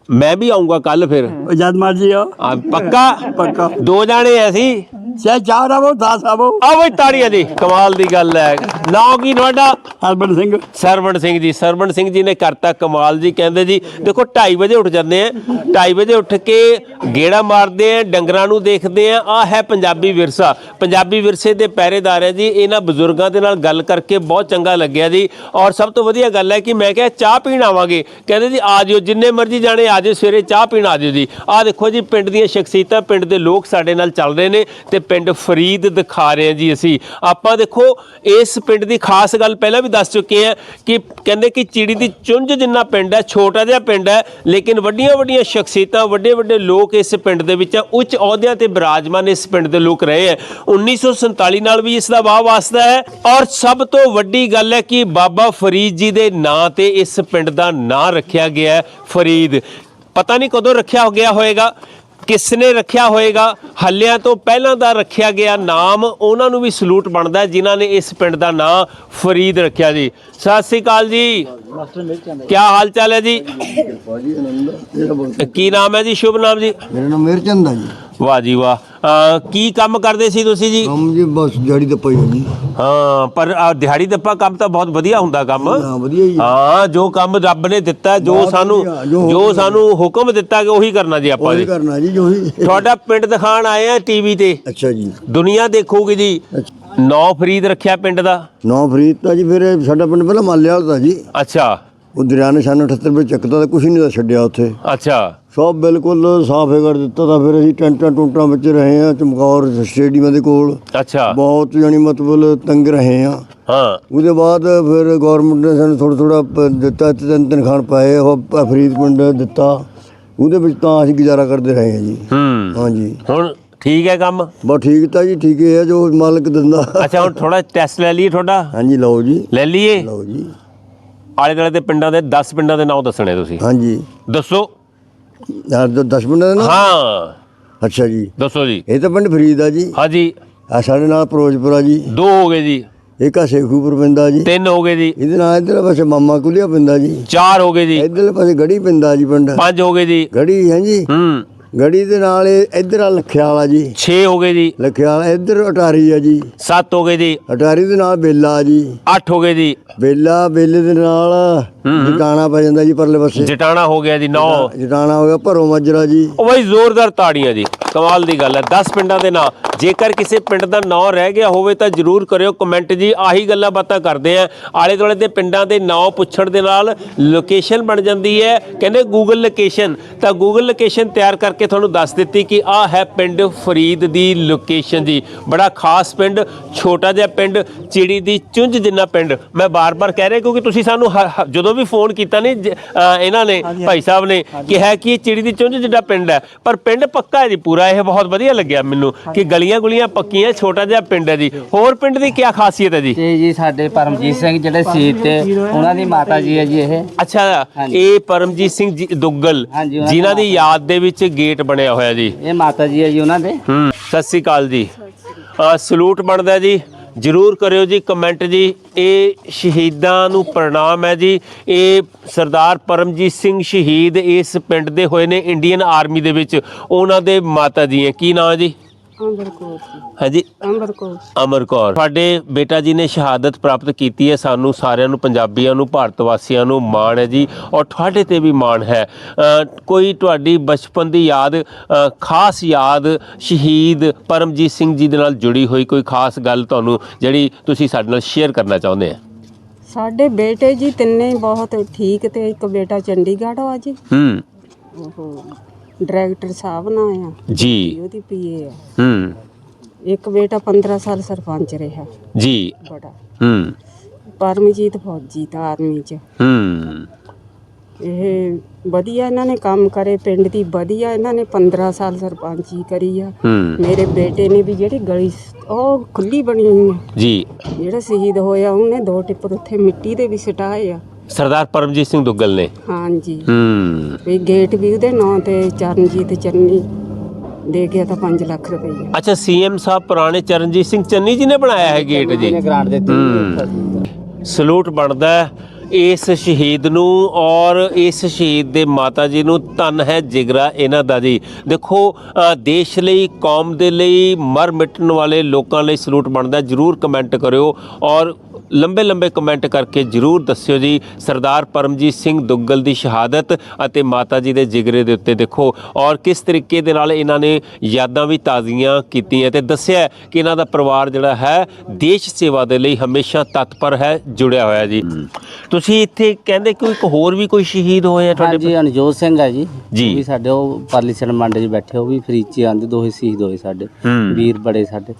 ਮੈਂ ਵੀ ਆਉਂਗਾ ਕੱਲ ਫਿਰ। ਉਹ ਜਦ ਮਰਜ਼ੀ ਆ ਆ, ਪੱਕਾ? ਪੱਕਾ। ਦੋ ਜਾਣੇ ਐ ਅਸੀਂ? ਚਾਹੇ ਚਾਰ ਆਵੋ 10 ਆਵੋ। ਆ ਬਈ ਤਾੜੀਆਂ ਜੀ ਕਮਾਲ ਦੀ ਗੱਲ ਹੈ ਨਾਮ ਕੀ ਤੁਹਾਡਾ? ਹਰਬੰਦ ਸਿੰਘ। ਸਰਵਣ ਸਿੰਘ ਜੀ ਸਰਵਣ ਸਿੰਘ ਜੀ ਨੇ ਕਰਤਾ ਕਮਾਲ ਜੀ ਕਹਿੰਦੇ ਜੀ ਦੇਖੋ 2:30 ਵਜੇ ਉੱਠ ਜਾਂਦੇ ਆ 2:30 ਵਜੇ ਉੱਠ ਕੇ ਗੇੜਾ ਮਾਰਦੇ ਆ ਡੰਗਰਾਂ ਨੂੰ ਦੇਖਦੇ ਆ ਆ ਹੈ ਪੰਜਾਬੀ ਵਿਰਸਾ। ਪੰਜਾਬੀ ਵਿਰਸੇ ਦੇ ਪਹਿਰੇਦਾਰ ਹੈ ਜੀ ਇਹਨਾਂ ਬਜ਼ੁਰਗਾਂ ਦੇ ਨਾਲ ਗੱਲ ਕਰਕੇ ਬਹੁਤ ਚੰਗਾ ਲੱਗਿਆ ਜੀ। ਔਰ ਸਭ ਤੋਂ ਵਧੀਆ ਗੱਲ ਹੈ ਕਿ ਮੈਂ ਕਿਹਾ ਚਾਹ ਪੀਣ ਆਵਾਂਗੇ। ਕਹਿੰਦੇ ਜੀ ਆ ਜਿਓ ਜਿੰਨੇ ਮਰਜ਼ੀ ਜਾਣੇ ਆ ਜਿਓ ਸਵੇਰੇ ਚਾਹ ਪੀਣ ਆ ਜਿਓ ਜੀ। ਆ ਦੇਖੋ ਜੀ, ਪਿੰਡ ਦੀਆਂ ਸ਼ਖਸੀਅਤਾਂ, ਪਿੰਡ ਦੇ ਲੋਕ ਸਾਡੇ ਨਾਲ ਚੱਲ ਰਹੇ ਨੇ ਤੇ ਪਿੰਡ ਫਰੀਦ ਦਿਖਾ ਰਹੇ ਹਾਂ ਜੀ ਅਸੀਂ। ਆਪਾਂ ਦੇਖੋ, ਇਸ ਪਿੰਡ ਦੀ ਖਾਸ ਗੱਲ ਪਹਿਲਾਂ ਵੀ ਦੱਸ ਚੁੱਕੇ ਆ ਕਿ ਕਹਿੰਦੇ ਕਿ ਚਿੜੀ ਦੀ ਚੁੰਝ ਜਿੰਨਾ ਪਿੰਡ ਹੈ, ਛੋਟਾ ਜਿਹਾ ਪਿੰਡ ਹੈ, ਲੇਕਿਨ ਵੱਡੀਆਂ ਵੱਡੀਆਂ ਸ਼ਖਸੀਅਤਾਂ ਵੱਡੇ ਵੱਡੇ ਲੋਕ ਇਸ ਪਿੰਡ ਦੇ ਵਿੱਚ ਉੱਚ ਅਹੁਦਿਆਂ ਤੇ ਬਿਰਾਜਮਾਨ ਇਸ ਪਿੰਡ ਦੇ ਲੋਕ ਰਹੇ ਹੈ। 1947 ਨਾਲ ਵੀ ਇਸ ਦਾ ਵਾਹ ਵਾਸਤਾ ਹੈ। ਔਰ ਸਭ ਤੋਂ ਵੱਡੀ ਗੱਲ ਹੈ ਕਿ ਬਾਬਾ ਫਰੀਦ ਜੀ ਦੇ ਨਾਂ ਤੇ ਇਸ ਪਿੰਡ ਦਾ ਨਾਂ ਰੱਖਿਆ ਗਿਆ ਫਰੀਦ। ਪਤਾ ਨਹੀਂ ਕਦੋਂ ਰੱਖਿਆ ਗਿਆ ਹੋਵੇਗਾ ਕਿਸ ਨੇ ਰੱਖਿਆ ਹੋਏਗਾ ਹੱਲਿਆਂ ਤੋਂ ਪਹਿਲਾਂ ਦਾ ਰੱਖਿਆ ਗਿਆ ਨਾਮ ਉਹਨਾਂ ਨੂੰ ਵੀ ਸਲੂਟ ਬਣਦਾ ਹੈ ਜਿਨ੍ਹਾਂ ਨੇ ਇਸ ਪਿੰਡ ਦਾ ਨਾਮ ਫਰੀਦ ਰੱਖਿਆ ਜੀ। ਸਤਿ ਸ੍ਰੀ ਅਕਾਲ ਜੀ। ਕੀ ਹਾਲ ਚਾਲ ਹੈ ਜੀ? ਕੀ ਨਾਮ ਹੈ ਜੀ? ਸ਼ੁਭ ਨਾਮ ਜੀ? ਮੇਰਾ ਨਾਮ ਮਿਰਚੰਦ ਆ ਜੀ। ਵਾਹ ਜੀ ਵਾਹ। ਕੀ ਕੰਮ ਕਰਦੇ ਸੀ ਤੁਸੀਂ ਜੀ? ਕੰਮ ਜੀ ਬਸ ਜੜੀ ਤੇ ਪਈ ਜੀ। ਹਾਂ ਪਰ ਆਹ ਦਿਹਾੜੀ ਦੱਪਾ ਕੰਮ ਤਾਂ ਬਹੁਤ ਵਧੀਆ ਹੁੰਦਾ ਕੰਮ। ਹਾਂ ਵਧੀਆ ਜੀ। ਹਾਂ ਜੋ ਕੰਮ ਰੱਬ ਨੇ ਦਿੱਤਾ ਜੋ ਬਹੁਤ ਸਾਨੂੰ ਵਧੀਆ, ਜੋ ਜੋ ਸਾਨੂੰ ਹੁਕਮ ਦਿੱਤਾ ਕਿ ਉਹੀ ਕਰਨਾ ਜੀ ਆਪਾਂ ਉਹੀ ਜੀ। ਕਰਨਾ ਜੀ ਜੋ ਹੀ ਤੁਹਾਡਾ ਪਿੰਡ ਦਿਖਾਣ ਆਏ ਆ ਟੀਵੀ ਤੇ। ਅੱਛਾ ਜੀ। ਦੁਨੀਆ ਦੇਖੂਗੀ ਜੀ। ਨੌ ਫਰੀਦ ਰੱਖਿਆ ਪਿੰਡ ਦਾ। ਨੌ ਫਰੀਦ ਤਾਂ ਜੀ ਫਿਰ ਇਹ ਸਾਡਾ ਪਿੰਡ ਪਹਿਲਾਂ ਮਾਲਿਆਲ ਦਾ ਜੀ। ਅੱਛਾ। ਉਹ ਦਰਿਆ ਨਿਸ਼ਾਨ 78 ਵਿੱਚ ਚੱਕਦਾ ਤਾਂ ਕੁਝ ਨਹੀਂ ਦਾ ਛੱਡਿਆ ਉੱਥੇ। ਅੱਛਾ। ਸਭ ਬਿਲਕੁਲ ਸਾਫ਼ ਹੀ ਕਰ ਦਿੱਤਾ ਤਾਂ ਫਿਰ ਅਸੀਂ ਟੈਂਟਾਂ ਟੁੰਟਾਂ ਵਿੱਚ ਰਹੇ ਆ ਚਮਕੌਰ ਸਟੇਡੀਅਮ ਦੇ ਕੋਲ। ਅੱਛਾ। ਬਹੁਤ ਜਾਨੀ ਮਤਲਬ ਤੰਗ ਰਹੇ ਆ ਹਾਂ। ਉਹਦੇ ਬਾਅਦ ਫਿਰ ਗਵਰਨਮੈਂਟ ਨੇ ਸਾਨੂੰ ਥੋੜਾ ਥੋੜਾ ਦਿੱਤਾ ਤਿੰਨ ਤਿੰਨ ਖਾਨ ਪਾਏ ਉਹ ਪ- ਫਰੀਦ ਪਿੰਡ ਦਿੱਤਾ। ਉਹਦੇ ਵਿੱਚ ਤਾਂ ਅਸੀਂ ਗੁਜ਼ਾਰਾ ਕਰਦੇ ਰਹੇ ਆ ਜੀ। ਹੂੰ। ਹਾਂਜੀ। ਹੁਣ ਠੀਕ ਹੈ ਕੰਮ? ਬਸ ਠੀਕ ਤਾਂ ਜੀ ਠੀਕ ਹੀ ਹੈ ਜੋ ਮਾਲਕ ਦਿੰਦਾ। ਅੱਛਾ ਹੁਣ ਥੋੜਾ ਟੈਸਟ ਲੈ ਲਈਏ ਤੁਹਾਡਾ। ਹਾਂਜੀ ਲਓ ਜੀ। ਲੈ ਲਈਏ। ਲਓ ਜੀ। ਆਲੇ ਦੁਆਲੇ ਦੇ ਪਿੰਡਾਂ ਦੇ 10 ਪਿੰਡਾਂ ਦੇ ਨਾਮ ਦੱਸਣੇ ਤੁਸੀਂ। ਹਾਂਜੀ। ਦੱਸੋ। ਯਾਰ 10 ਪਿੰਡਾਂ ਦਾ ਨਾ ਹਾਂ। ਅੱਛਾ ਜੀ। ਦੱਸੋ ਜੀ। ਇਹ ਤਾਂ ਪਿੰਡ ਫਰੀਦ ਆ ਜੀ। ਹਾਂਜੀ। ਆ ਸਾਡੇ ਨਾਲ ਫਿਰੋਜ਼ਪੁਰਾ ਜੀ। ਦੋ ਹੋ ਗਏ ਜੀ। ਇੱਕ ਆ ਸ਼ੇਖੂਪੁਰ ਪੈਂਦਾ ਜੀ। ਤਿੰਨ ਹੋ ਗਏ ਜੀ। ਇਹਦੇ ਨਾਲ ਇਧਰ ਪਾਸੇ ਮਾਮਾ ਕੁਲੀਆ ਪੈਂਦਾ ਜੀ। ਚਾਰ ਹੋ ਗਏ ਜੀ। ਇਧਰਲੇ ਪਾਸੇ ਗੜੀ ਪੈਂਦਾ ਜੀ ਪਿੰਡ। ਪੰਜ ਹੋ ਗਏ ਜੀ। ਗੜੀ ਹੈ ਜੀ ਹੂੰ। ਗੜੀ ਦੇ ਨਾਲ ਇਹ ਇਧਰ ਆ ਲਖਿਆ ਵਾਲਾ ਜੀ। 6 ਹੋ ਗਏ ਜੀ। ਲਖਿਆ ਵਾਲਾ ਇਧਰ ਅਟਾਰੀ ਆ ਜੀ। ਸੱਤ ਹੋ ਗਏ ਜੀ। ਅਟਾਰੀ ਦੇ ਨਾਲ ਬੇਲਾ ਆ ਜੀ। ਅੱਠ ਹੋ ਗਏ ਜੀ। ਬੇਲਾ ਬੇਲੇ ਦੇ ਨਾਲ ਜਟਾਣਾ ਪੈ ਜਾਂਦਾ ਜੀ ਪਰਲੇ ਪਾਸੇ। ਜਟਾਣਾ ਹੋ ਗਿਆ ਜੀ 9 ਜਟਾਣਾ ਹੋ ਗਿਆ ਭਰੋ ਮੱਜਰਾ ਜੀ। ਉਹ ਬਈ ਜ਼ੋਰਦਾਰ ਤਾੜੀਆਂ ਜੀ। ਕਮਾਲ ਦੀ ਗੱਲ ਹੈ। 10 ਪਿੰਡਾਂ ਦੇ ਨਾਂ। ਜੇਕਰ ਕਿਸੇ ਪਿੰਡ ਦਾ ਨਾਂ ਰਹਿ ਗਿਆ ਹੋਵੇ ਤਾਂ ਜਰੂਰ ਕਰਿਓ ਕਮੈਂਟ ਜੀ। ਆਹੀ ਗੱਲਾਂ ਬਾਤਾਂ ਕਰਦੇ ਆ। ਆਲੇ ਦੁਆਲੇ ਦੇ ਪਿੰਡਾਂ ਦੇ ਨਾਂ ਪੁੱਛਣ ਦੇ ਨਾਲ ਲੋਕੇਸ਼ਨ ਬਣ ਜਾਂਦੀ ਹੈ। ਕਹਿੰਦੇ ਗੂਗਲ ਲੋਕੇਸ਼ਨ ਤਾਂ ਗੂਗਲ ਲੋਕੇਸ਼ਨ ਤਿਆਰ ਕਰਕੇ ਤੁਹਾਨੂੰ ਦੱਸ ਦਿੱਤੀ ਕਿ ਆਹ ਹੈ ਪਿੰਡ ਫਰੀਦ ਦੀ ਲੋਕੇਸ਼ਨ ਜੀ। ਬੜਾ ਖਾਸ ਪਿੰਡ ਛੋਟਾ ਜਿਹਾ ਪਿੰਡ ਚਿੜੀ ਦੀ ਚੁੰਝ ਜਿੰਨਾ ਪਿੰਡ। ਮੈਂ ਬਾਰ-ਬਾਰ ਕਹਿ ਰਿਹਾ ਕਿਉਂਕਿ ਤੁਸੀਂ ਸਾਨੂੰ ਜਦੋਂ ਵੀ ਫੋਨ ਕੀਤਾ ਨਹੀਂ ਇਹਨਾਂ ਨੇ ਭਾਈ ਸਾਹਿਬ ਨੇ ਕਿਹਾ ਕਿ ਇਹ ਚਿੜੀ ਦੀ ਚੁੰਝ ਜਿੱਡਾ ਪਿੰਡ ਹੈ। ਪਰ ਪਿੰਡ ਪੱਕਾ ਹੈ ਜੀ ਪੂਰਾ ਇਹ ਬਹੁਤ ਵਧੀਆ ਲੱਗਿਆ ਮੈਨੂੰ ਕਿ ਗਲੀਆਂ ਗੁਲੀਆਂ ਪੱਕੀਆਂ ਛੋਟਾ ਜਿਹਾ ਪਿੰਡ ਹੈ ਜੀ। ਹੋਰ ਪਿੰਡ ਦੀ ਕੀ ਖਾਸੀਅਤ ਹੈ ਜੀ? ਤੇ ਜੀ ਸਾਡੇ ਪਰਮਜੀਤ ਸਿੰਘ ਜਿਹੜੇ ਸ਼ਹੀਦ ਤੇ ਉਹਨਾਂ ਦੀ ਮਾਤਾ ਜੀ ਹੈ ਜੀ ਇਹ। ਅੱਛਾ। ਇਹ ਪਰਮਜੀਤ ਸਿੰਘ ਜੀ ਦੁੱਗਲ ਹਾਂਜੀ, ਉਹਨਾਂ ਜਿਨ੍ਹਾਂ ਦੀ ਯਾਦ ਦੇ ਵਿੱਚ ਗੇਟ ਬਣਿਆ ਹੋਇਆ ਜੀ। ਇਹ ਮਾਤਾ ਜੀ ਹੈ ਜੀ ਉਹਨਾਂ ਦੇ। ਹੂੰ ਸਤਿ ਸ੍ਰੀ ਅਕਾਲ ਜੀ। ਆ ਸਲੂਟ ਬਣਦਾ ਜੀ। ਜਰੂਰ ਕਰਿਓ ਜੀ, ਕਮੈਂਟ ਜੀ। ਇਹ ਸ਼ਹੀਦਾਂ ਨੂੰ ਪ੍ਰਣਾਮ ਹੈ ਜੀ। ਇਹ ਸਰਦਾਰ ਪਰਮਜੀਤ ਸਿੰਘ ਸ਼ਹੀਦ ਇਸ ਪਿੰਡ ਦੇ ਹੋਏ ਨੇ, ਇੰਡੀਅਨ ਆਰਮੀ ਦੇ ਵਿੱਚ। ਉਹਨਾਂ ਦੇ ਮਾਤਾ ਜੀ ਹੈ। ਕੀ ਨਾਮ ਹੈ ਜੀ? ਜੀ। ਹਾਂਜੀ। ਅੰਬਰ ਕੌਰ ਅਮਰ ਕੌਰ। ਤੁਹਾਡੇ ਬੇਟਾ ਜੀ ਨੇ ਸ਼ਹਾਦਤ ਪ੍ਰਾਪਤ ਕੀਤੀ ਹੈ। ਸਾਨੂੰ ਸਾਰਿਆਂ ਨੂੰ ਪੰਜਾਬੀਆਂ ਨੂੰ ਭਾਰਤ ਵਾਸੀਆਂ ਨੂੰ ਮਾਣ ਹੈ ਜੀ। ਔਰ ਤੁਹਾਡੇ ਤੇ ਵੀ ਮਾਣ ਹੈ। ਅ, ਕੋਈ ਤੁਹਾਡੀ ਬਚਪਨ ਦੀ ਯਾਦ ਅ, ਖਾਸ ਯਾਦ ਸ਼ਹੀਦ ਪਰਮਜੀਤ ਸਿੰਘ ਜੀ ਦੇ ਨਾਲ ਜੁੜੀ ਹੋਈ ਕੋਈ ਖਾਸ ਗੱਲ ਤੁਹਾਨੂੰ ਜਿਹੜੀ ਤੁਸੀਂ ਸਾਡੇ ਨਾਲ ਸ਼ੇਅਰ ਕਰਨਾ ਚਾਹੁੰਦੇ ਆ? ਸਾਡੇ ਬੇਟੇ ਜੀ ਤਿੰਨੇ ਹੀ ਬਹੁਤ ਠੀਕ ਤੇ ਇੱਕ ਬੇਟਾ ਚੰਡੀਗੜ੍ਹ ਆ ਜੀ। ਹੂੰ। ਉਹ ਡਾਇਰੈਕਟਰ ਸਾਹਿਬ ਨਾਲ ਆ। ਜੀ। ਉਹਦੀ ਪੀਏ ਆ। ਹੂੰ। ਇੱਕ ਬੇਟਾ 15 ਸਾਲ ਸਰਪੰਚ ਰਿਹਾ। ਜੀ। ਬੜਾ। ਹੂੰ। ਪਰਮਜੀਤ ਫੌਜੀ ਤਾਂ ਆਰਮੀ 'ਚ। ਹੂੰ। ਇਹ ਵਧੀਆ ਇਹਨਾਂ ਨੇ ਕੰਮ ਕਰੇ। ਪਿੰਡ ਦੀ ਵਧੀਆ ਇਹਨਾਂ ਨੇ 15 ਸਾਲ ਸਰਪੰਚੀ ਕਰੀ ਆ। ਮੇਰੇ ਬੇਟੇ ਨੇ ਵੀ ਜਿਹੜੀ ਗਲੀ ਉਹ ਖੁੱਲੀ ਬਣੀ ਹੋਈ ਆ। ਜੀ। ਜਿਹੜਾ ਸ਼ਹੀਦ ਹੋਇਆ ਉਹਨੇ ਦੋ ਟਿੱਪਰ ਉੱਥੇ ਮਿੱਟੀ ਦੇ ਵੀ ਸਟਾਏ ਆ। ਸਰਦਾਰ ਪਰਮਜੀਤ ਸਿੰਘ ਦੁੱਗਲ ਨੇ। ਹਾਂਜੀ। ਹੂੰ। ਵੀ ਗੇਟ ਵੀ ਉਹਦੇ ਨਾਂ ਤੇ ਚਰਨਜੀਤ ਚੰਨੀ ਦੇ ਗਿਆ ਤਾਂ 5 ਲੱਖ ਰੁਪਈਆ ਅੱਛਾ ਸੀਐਮ ਸਾਹਿਬ ਪੁਰਾਣੇ ਚਰਨਜੀਤ ਸਿੰਘ ਚੰਨੀ ਜੀ ਨੇ ਬਣਾਇਆ ਹੈ ਗੇਟ ਜੀ? ਗ੍ਰਾਂਟ ਦਿੱਤੀ। ਸਲੂਟ ਬਣਦਾ ਇਸ ਸ਼ਹੀਦ ਨੂੰ ਔਰ ਇਸ ਸ਼ਹੀਦ ਦੇ ਮਾਤਾ ਜੀ ਨੂੰ ਧੰਨ ਹੈ ਜਿਗਰਾ ਇਹਨਾਂ ਦਾ ਜੀ। ਦੇਖੋ ਦੇਸ਼ ਲਈ ਕੌਮ ਦੇ ਲਈ ਮਰ ਮਿਟਣ ਵਾਲੇ ਲੋਕਾਂ ਲਈ ਸਲੂਟ ਬਣਦਾ ਜਰੂਰ ਕਮੈਂਟ ਕਰਿਓ। ਔਰ ਲੰਬੇ ਲੰਬੇ ਕਮੈਂਟ ਕਰਕੇ ਜਰੂਰ ਦੱਸਿਓ ਜੀ। ਸਰਦਾਰ ਪਰਮਜੀਤ ਸਿੰਘ ਦੁੱਗਲ ਦੀ ਸ਼ਹਾਦਤ ਅਤੇ ਮਾਤਾ ਜੀ ਦੇ ਜਿਗਰੇ ਦੇ ਉੱਤੇ ਦੇਖੋ। ਔਰ ਕਿਸ ਤਰੀਕੇ ਦੇ ਨਾਲ ਇਹਨਾਂ ਨੇ ਯਾਦਾਂ ਵੀ ਤਾਜ਼ੀਆਂ ਕੀਤੀਆਂ ਤੇ ਦੱਸਿਆ ਕਿ ਇਹਨਾਂ ਦਾ ਪਰਿਵਾਰ ਜਿਹੜਾ ਹੈ ਦੇਸ਼ ਸੇਵਾ ਦੇ ਲਈ ਹਮੇਸ਼ਾ ਤਤਪਰ ਹੈ ਜੁੜਿਆ ਹੋਇਆ ਜੀ। ਤੁਸੀਂ ਇੱਥੇ ਕਹਿੰਦੇ ਕਿ ਇੱਕ ਹੋਰ ਵੀ ਕੋਈ ਸ਼ਹੀਦ ਹੋਏ ਆ ਤੁਹਾਡੇ ਹਾਂਜੀ ਅਨਜੋਤ ਸਿੰਘ ਹੈ ਜੀ। ਜੀ। ਉਹ ਵੀ ਸਾਡੇ ਉਹ ਪਰਲੀਸਨ ਮੰਡੇ 'ਚ ਬੈਠੇ ਉਹ ਵੀ ਫਰੀਦ 'ਚ ਹੀ ਆਂਦੇ ਦੋਹੇ ਸ਼ਹੀਦ ਹੋਏ ਸਾਡੇ। ਹੂੰ। ਵੀਰ ਬੜੇ ਸਾਡੇ।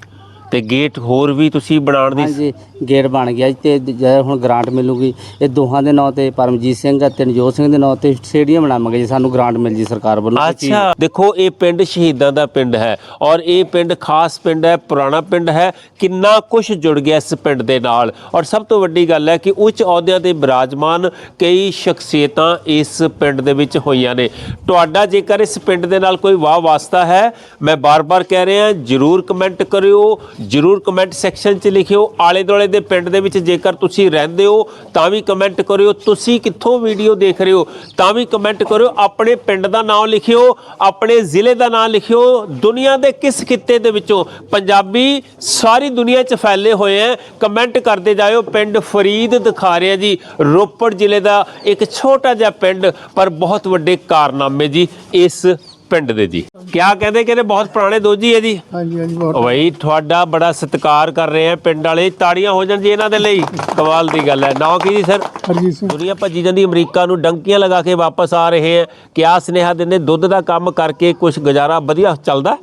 ਤੇ ਗੇਟ ਹੋਰ ਵੀ ਤੁਸੀਂ ਬਣਾਉਣ ਦੀ ਹਾਂਜੀ ਗੇਟ ਬਣ ਗਿਆ ਜੀ ਤੇ ਜਦ ਹੁਣ ਗ੍ਰਾਂਟ ਮਿਲੂਗੀ ਇਹ ਦੋਹਾਂ ਦੇ ਨਾਂ ਤੇ ਪਰਮਜੀਤ ਸਿੰਘ ਅਤੇ ਨਜੋਤ ਸਿੰਘ ਦੇ ਨਾਂ ਤੇ ਸਟੇਡੀਅਮ ਬਣਾਵਾਂਗੇ ਜੀ ਸਾਨੂੰ ਗ੍ਰਾਂਟ ਮਿਲ ਜੀ ਸਰਕਾਰ ਵੱਲੋਂ। ਅੱਛਾ ਦੇਖੋ ਇਹ ਪਿੰਡ ਸ਼ਹੀਦਾਂ ਦਾ ਪਿੰਡ ਹੈ ਔਰ ਇਹ ਪਿੰਡ ਖਾਸ ਪਿੰਡ ਹੈ ਪੁਰਾਣਾ ਪਿੰਡ ਹੈ ਕਿੰਨਾ ਕੁਝ ਜੁੜ ਗਿਆ ਇਸ ਪਿੰਡ ਦੇ ਨਾਲ। ਔਰ ਸਭ ਤੋਂ ਵੱਡੀ ਗੱਲ ਹੈ ਕਿ ਉੱਚ ਅਹੁਦਿਆਂ ਤੇ ਬਿਰਾਜਮਾਨ ਕਈ ਸ਼ਖਸੀਅਤਾਂ ਇਸ ਪਿੰਡ ਦੇ ਵਿੱਚ ਹੋਈਆਂ ਨੇ। ਤੁਹਾਡਾ ਜੇਕਰ ਇਸ ਪਿੰਡ ਦੇ ਨਾਲ ਕੋਈ ਵਾਹ ਵਾਸਤਾ ਹੈ ਮੈਂ ਬਾਰ-ਬਾਰ ਕਹਿ ਰਿਹਾ ਜਰੂਰ ਕਮੈਂਟ ਕਰਿਓ ਜਰੂਰ ਕਮੈਂਟ ਸੈਕਸ਼ਨ 'ਚ ਲਿਖਿਓ। ਆਲੇ ਦੁਆਲੇ ਦੇ ਪਿੰਡ ਦੇ ਵਿੱਚ ਜੇਕਰ ਤੁਸੀਂ ਰਹਿੰਦੇ ਹੋ, ਤਾਂ ਵੀ ਕਮੈਂਟ ਕਰਿਓ। ਤੁਸੀਂ ਕਿੱਥੋਂ ਵੀਡੀਓ ਦੇਖ ਰਹੇ ਹੋ, ਤਾਂ ਵੀ ਕਮੈਂਟ ਕਰਿਓ। ਆਪਣੇ ਪਿੰਡ ਦਾ ਨਾਮ ਲਿਖਿਓ, ਆਪਣੇ ਜ਼ਿਲ੍ਹੇ ਦਾ ਨਾਮ ਲਿਖਿਓ। ਦੁਨੀਆ ਦੇ ਕਿਸ ਖਿੱਤੇ ਦੇ ਵਿੱਚੋਂ ਪੰਜਾਬੀ ਸਾਰੀ ਦੁਨੀਆ 'ਚ ਫੈਲੇ ਹੋਏ ਹੈ ਕਮੈਂਟ ਕਰਦੇ ਜਾਇਓ। ਪਿੰਡ ਫਰੀਦ ਦਿਖਾ ਰਿਹਾ ਜੀ। ਰੋਪੜ ਜ਼ਿਲ੍ਹੇ ਦਾ ਇੱਕ ਛੋਟਾ ਜਿਹਾ ਪਿੰਡ, ਪਰ ਬਹੁਤ ਵੱਡੇ ਕਾਰਨਾਮੇ ਜੀ। ਇਸ ਪਿੰਡ ਦੇ ਜੀ। ਕਿਆ ਕਹਿੰਦੇ ਕਹਿੰਦੇ ਬਹੁਤ ਪੁਰਾਣੇ ਦੋਜੀ ਹੈ ਜੀ? ਹਾਂਜੀ ਹਾਂਜੀ ਉਹ ਬਈ ਤੁਹਾਡਾ ਬੜਾ ਸਤਿਕਾਰ ਕਰ ਰਹੇ ਆ ਪਿੰਡ ਵਾਲੇ। ਤਾੜੀਆਂ ਹੋ ਜਾਣ ਜੀ ਇਹਨਾਂ ਦੇ ਲਈ। ਕਮਾਲ ਦੀ ਗੱਲ ਹੈ। ਨਾ ਕੀ ਜੀ ਸਰ? ਹਰਜੀਤ ਸਿੰਘ। ਦੁਨੀਆ ਭੱਜੀ ਜਾਂਦੀ ਅਮਰੀਕਾ ਨੂੰ ਡੰਕੀਆਂ ਲਗਾ ਕੇ ਵਾਪਸ ਆ ਰਹੇ ਆ। ਕਿਆ ਸੁਨੇਹਾ ਦਿੰਦੇ? ਦੁੱਧ ਦਾ ਕੰਮ ਕਰਕੇ ਕੁਝ ਗੁਜ਼ਾਰਾ ਵਧੀਆ ਚੱਲਦਾ?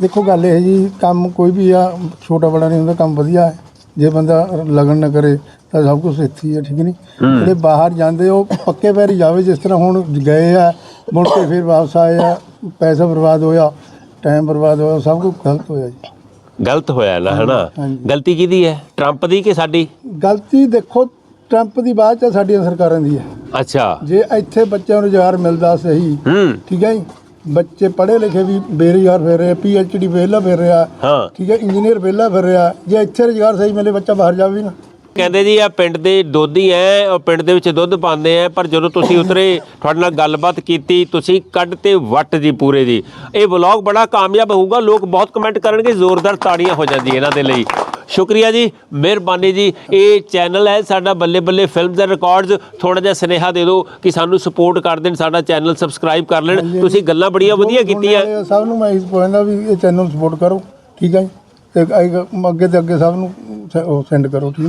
ਦੇਖੋ ਗੱਲ ਇਹ ਜੀ ਕੰਮ ਕੋਈ ਵੀ ਆ ਛੋਟਾ ਬੜਾ ਨਹੀਂ ਹੁੰਦਾ ਕੰਮ ਵਧੀਆ ਹੈ। ਜੇ ਬੰਦਾ ਲਗਨ ਨਾ ਕਰੇ ਤਾਂ ਸਭ ਕੁਝ ਇੱਥੇ ਹੀ ਹੈ ਠੀਕ ਨਹੀਂ? ਜਿਹੜੇ ਬਾਹਰ ਜਾਂਦੇ ਉਹ ਪੱਕੇ ਪੈਰੀ ਜਾਵੇ ਜਿਸ ਤਰ੍ਹਾਂ ਹੁਣ ਗਏ ਆ ਮੁੜ ਕੇ ਫਿਰ ਵਾਪਸ ਆਏ ਆ ਪੈਸਾ ਬਰਬਾਦ ਹੋਇਆ ਟਾਈਮ ਬਰਬਾਦ ਹੋਇਆ ਸਭ ਕੁਝ ਗਲਤ ਹੋਇਆ ਜੀ। ਗਲਤ ਹੋਇਆ ਨਾ ਹਨਾ? ਹਾਂਜੀ। ਗਲਤੀ ਕਿਹਦੀ ਹੈ? ਟਰੰਪ ਦੀ ਕਿ ਸਾਡੀ? ਗਲਤੀ ਦੇਖੋ ਟਰੰਪ ਦੀ ਬਾਅਦ ਚ ਸਾਡੀਆਂ ਸਰਕਾਰਾਂ ਦੀ ਹੈ। ਅੱਛਾ। ਜੇ ਇੱਥੇ ਬੱਚਿਆਂ ਨੂੰ ਰੁਜ਼ਗਾਰ ਮਿਲਦਾ ਸਹੀ ਹੂੰ। ਠੀਕ ਹੈ ਜੀ? ਬੱਚੇ ਪੜ੍ਹੇ ਲਿਖੇ ਵੀ ਬੇਰੁਜ਼ਗਾਰ ਫਿਰ ਰਹੇ ਪੀ ਐਚ ਡੀ ਵਿਹਲਾ ਫਿਰ ਰਿਹਾ। ਹਾਂ। ਠੀਕ ਹੈ ਇੰਜੀਨੀਅਰ ਵਿਹਲਾ ਫਿਰ ਰਿਹਾ। ਜੇ ਇੱਥੇ ਰੁਜ਼ਗਾਰ ਸਹੀ ਮਿਲੇ ਬੱਚਾ ਬਾਹਰ ਜਾਵੇ ਨਾ। ਕਹਿੰਦੇ ਜੀ ਆ ਪਿੰਡ ਦੇ ਦੋਧੀ ਐ ਉਹ ਪਿੰਡ ਦੇ ਵਿੱਚ ਦੁੱਧ ਪਾਉਂਦੇ ਐ ਪਰ ਜਦੋਂ ਤੁਸੀਂ ਉਤਰੇ ਤੁਹਾਡੇ ਨਾਲ ਗੱਲਬਾਤ ਕੀਤੀ ਤੁਸੀਂ ਕੱਢ ਤੇ ਵੱਟ ਜੀ ਪੂਰੇ ਜੀ। ਇਹ ਵਲੌਗ ਬੜਾ ਕਾਮਯਾਬ ਹੋਊਗਾ ਲੋਕ ਬਹੁਤ ਕਮੈਂਟ ਕਰਨਗੇ ਜ਼ੋਰਦਾਰ ਤਾੜੀਆਂ ਹੋ ਜਾਂਦੀ ਇਹਨਾਂ ਦੇ ਲਈ। ਸ਼ੁਕਰੀਆ ਜੀ ਮਿਹਰਬਾਨੀ ਜੀ। ਇਹ ਚੈਨਲ ਹੈ ਸਾਡਾ ਬੱਲੇ ਬੱਲੇ ਫਿਲਮਸ ਐਂਡ ਰਿਕਾਰਡਸ ਥੋੜਾ ਜਿਹਾ ਸੁਨੇਹਾ ਦੇ ਦਿਓ ਕਿ ਸਾਨੂੰ ਸਪੋਰਟ ਕਰ ਦੇਣ ਸਾਡਾ ਚੈਨਲ ਸਬਸਕ੍ਰਾਈਬ ਕਰ ਲੈਣ। ਤੁਸੀਂ ਗੱਲਾਂ ਬੜੀਆਂ ਵਧੀਆ ਕੀਤੀਆਂ। ਸਭ ਨੂੰ ਮੈਂ ਇਹ ਪੁੱਛਦਾ ਵੀ ਇਹ ਚੈਨਲ ਸਪੋਰਟ ਕਰੋ ਠੀਕ ਹੈ ਜੀ? ਤੇ ਅੱਗੇ- ਤੇ ਅੱਗੇ ਸਭ ਨੂੰ ਸੈਂਡ ਕਰੋ ਠੀਕ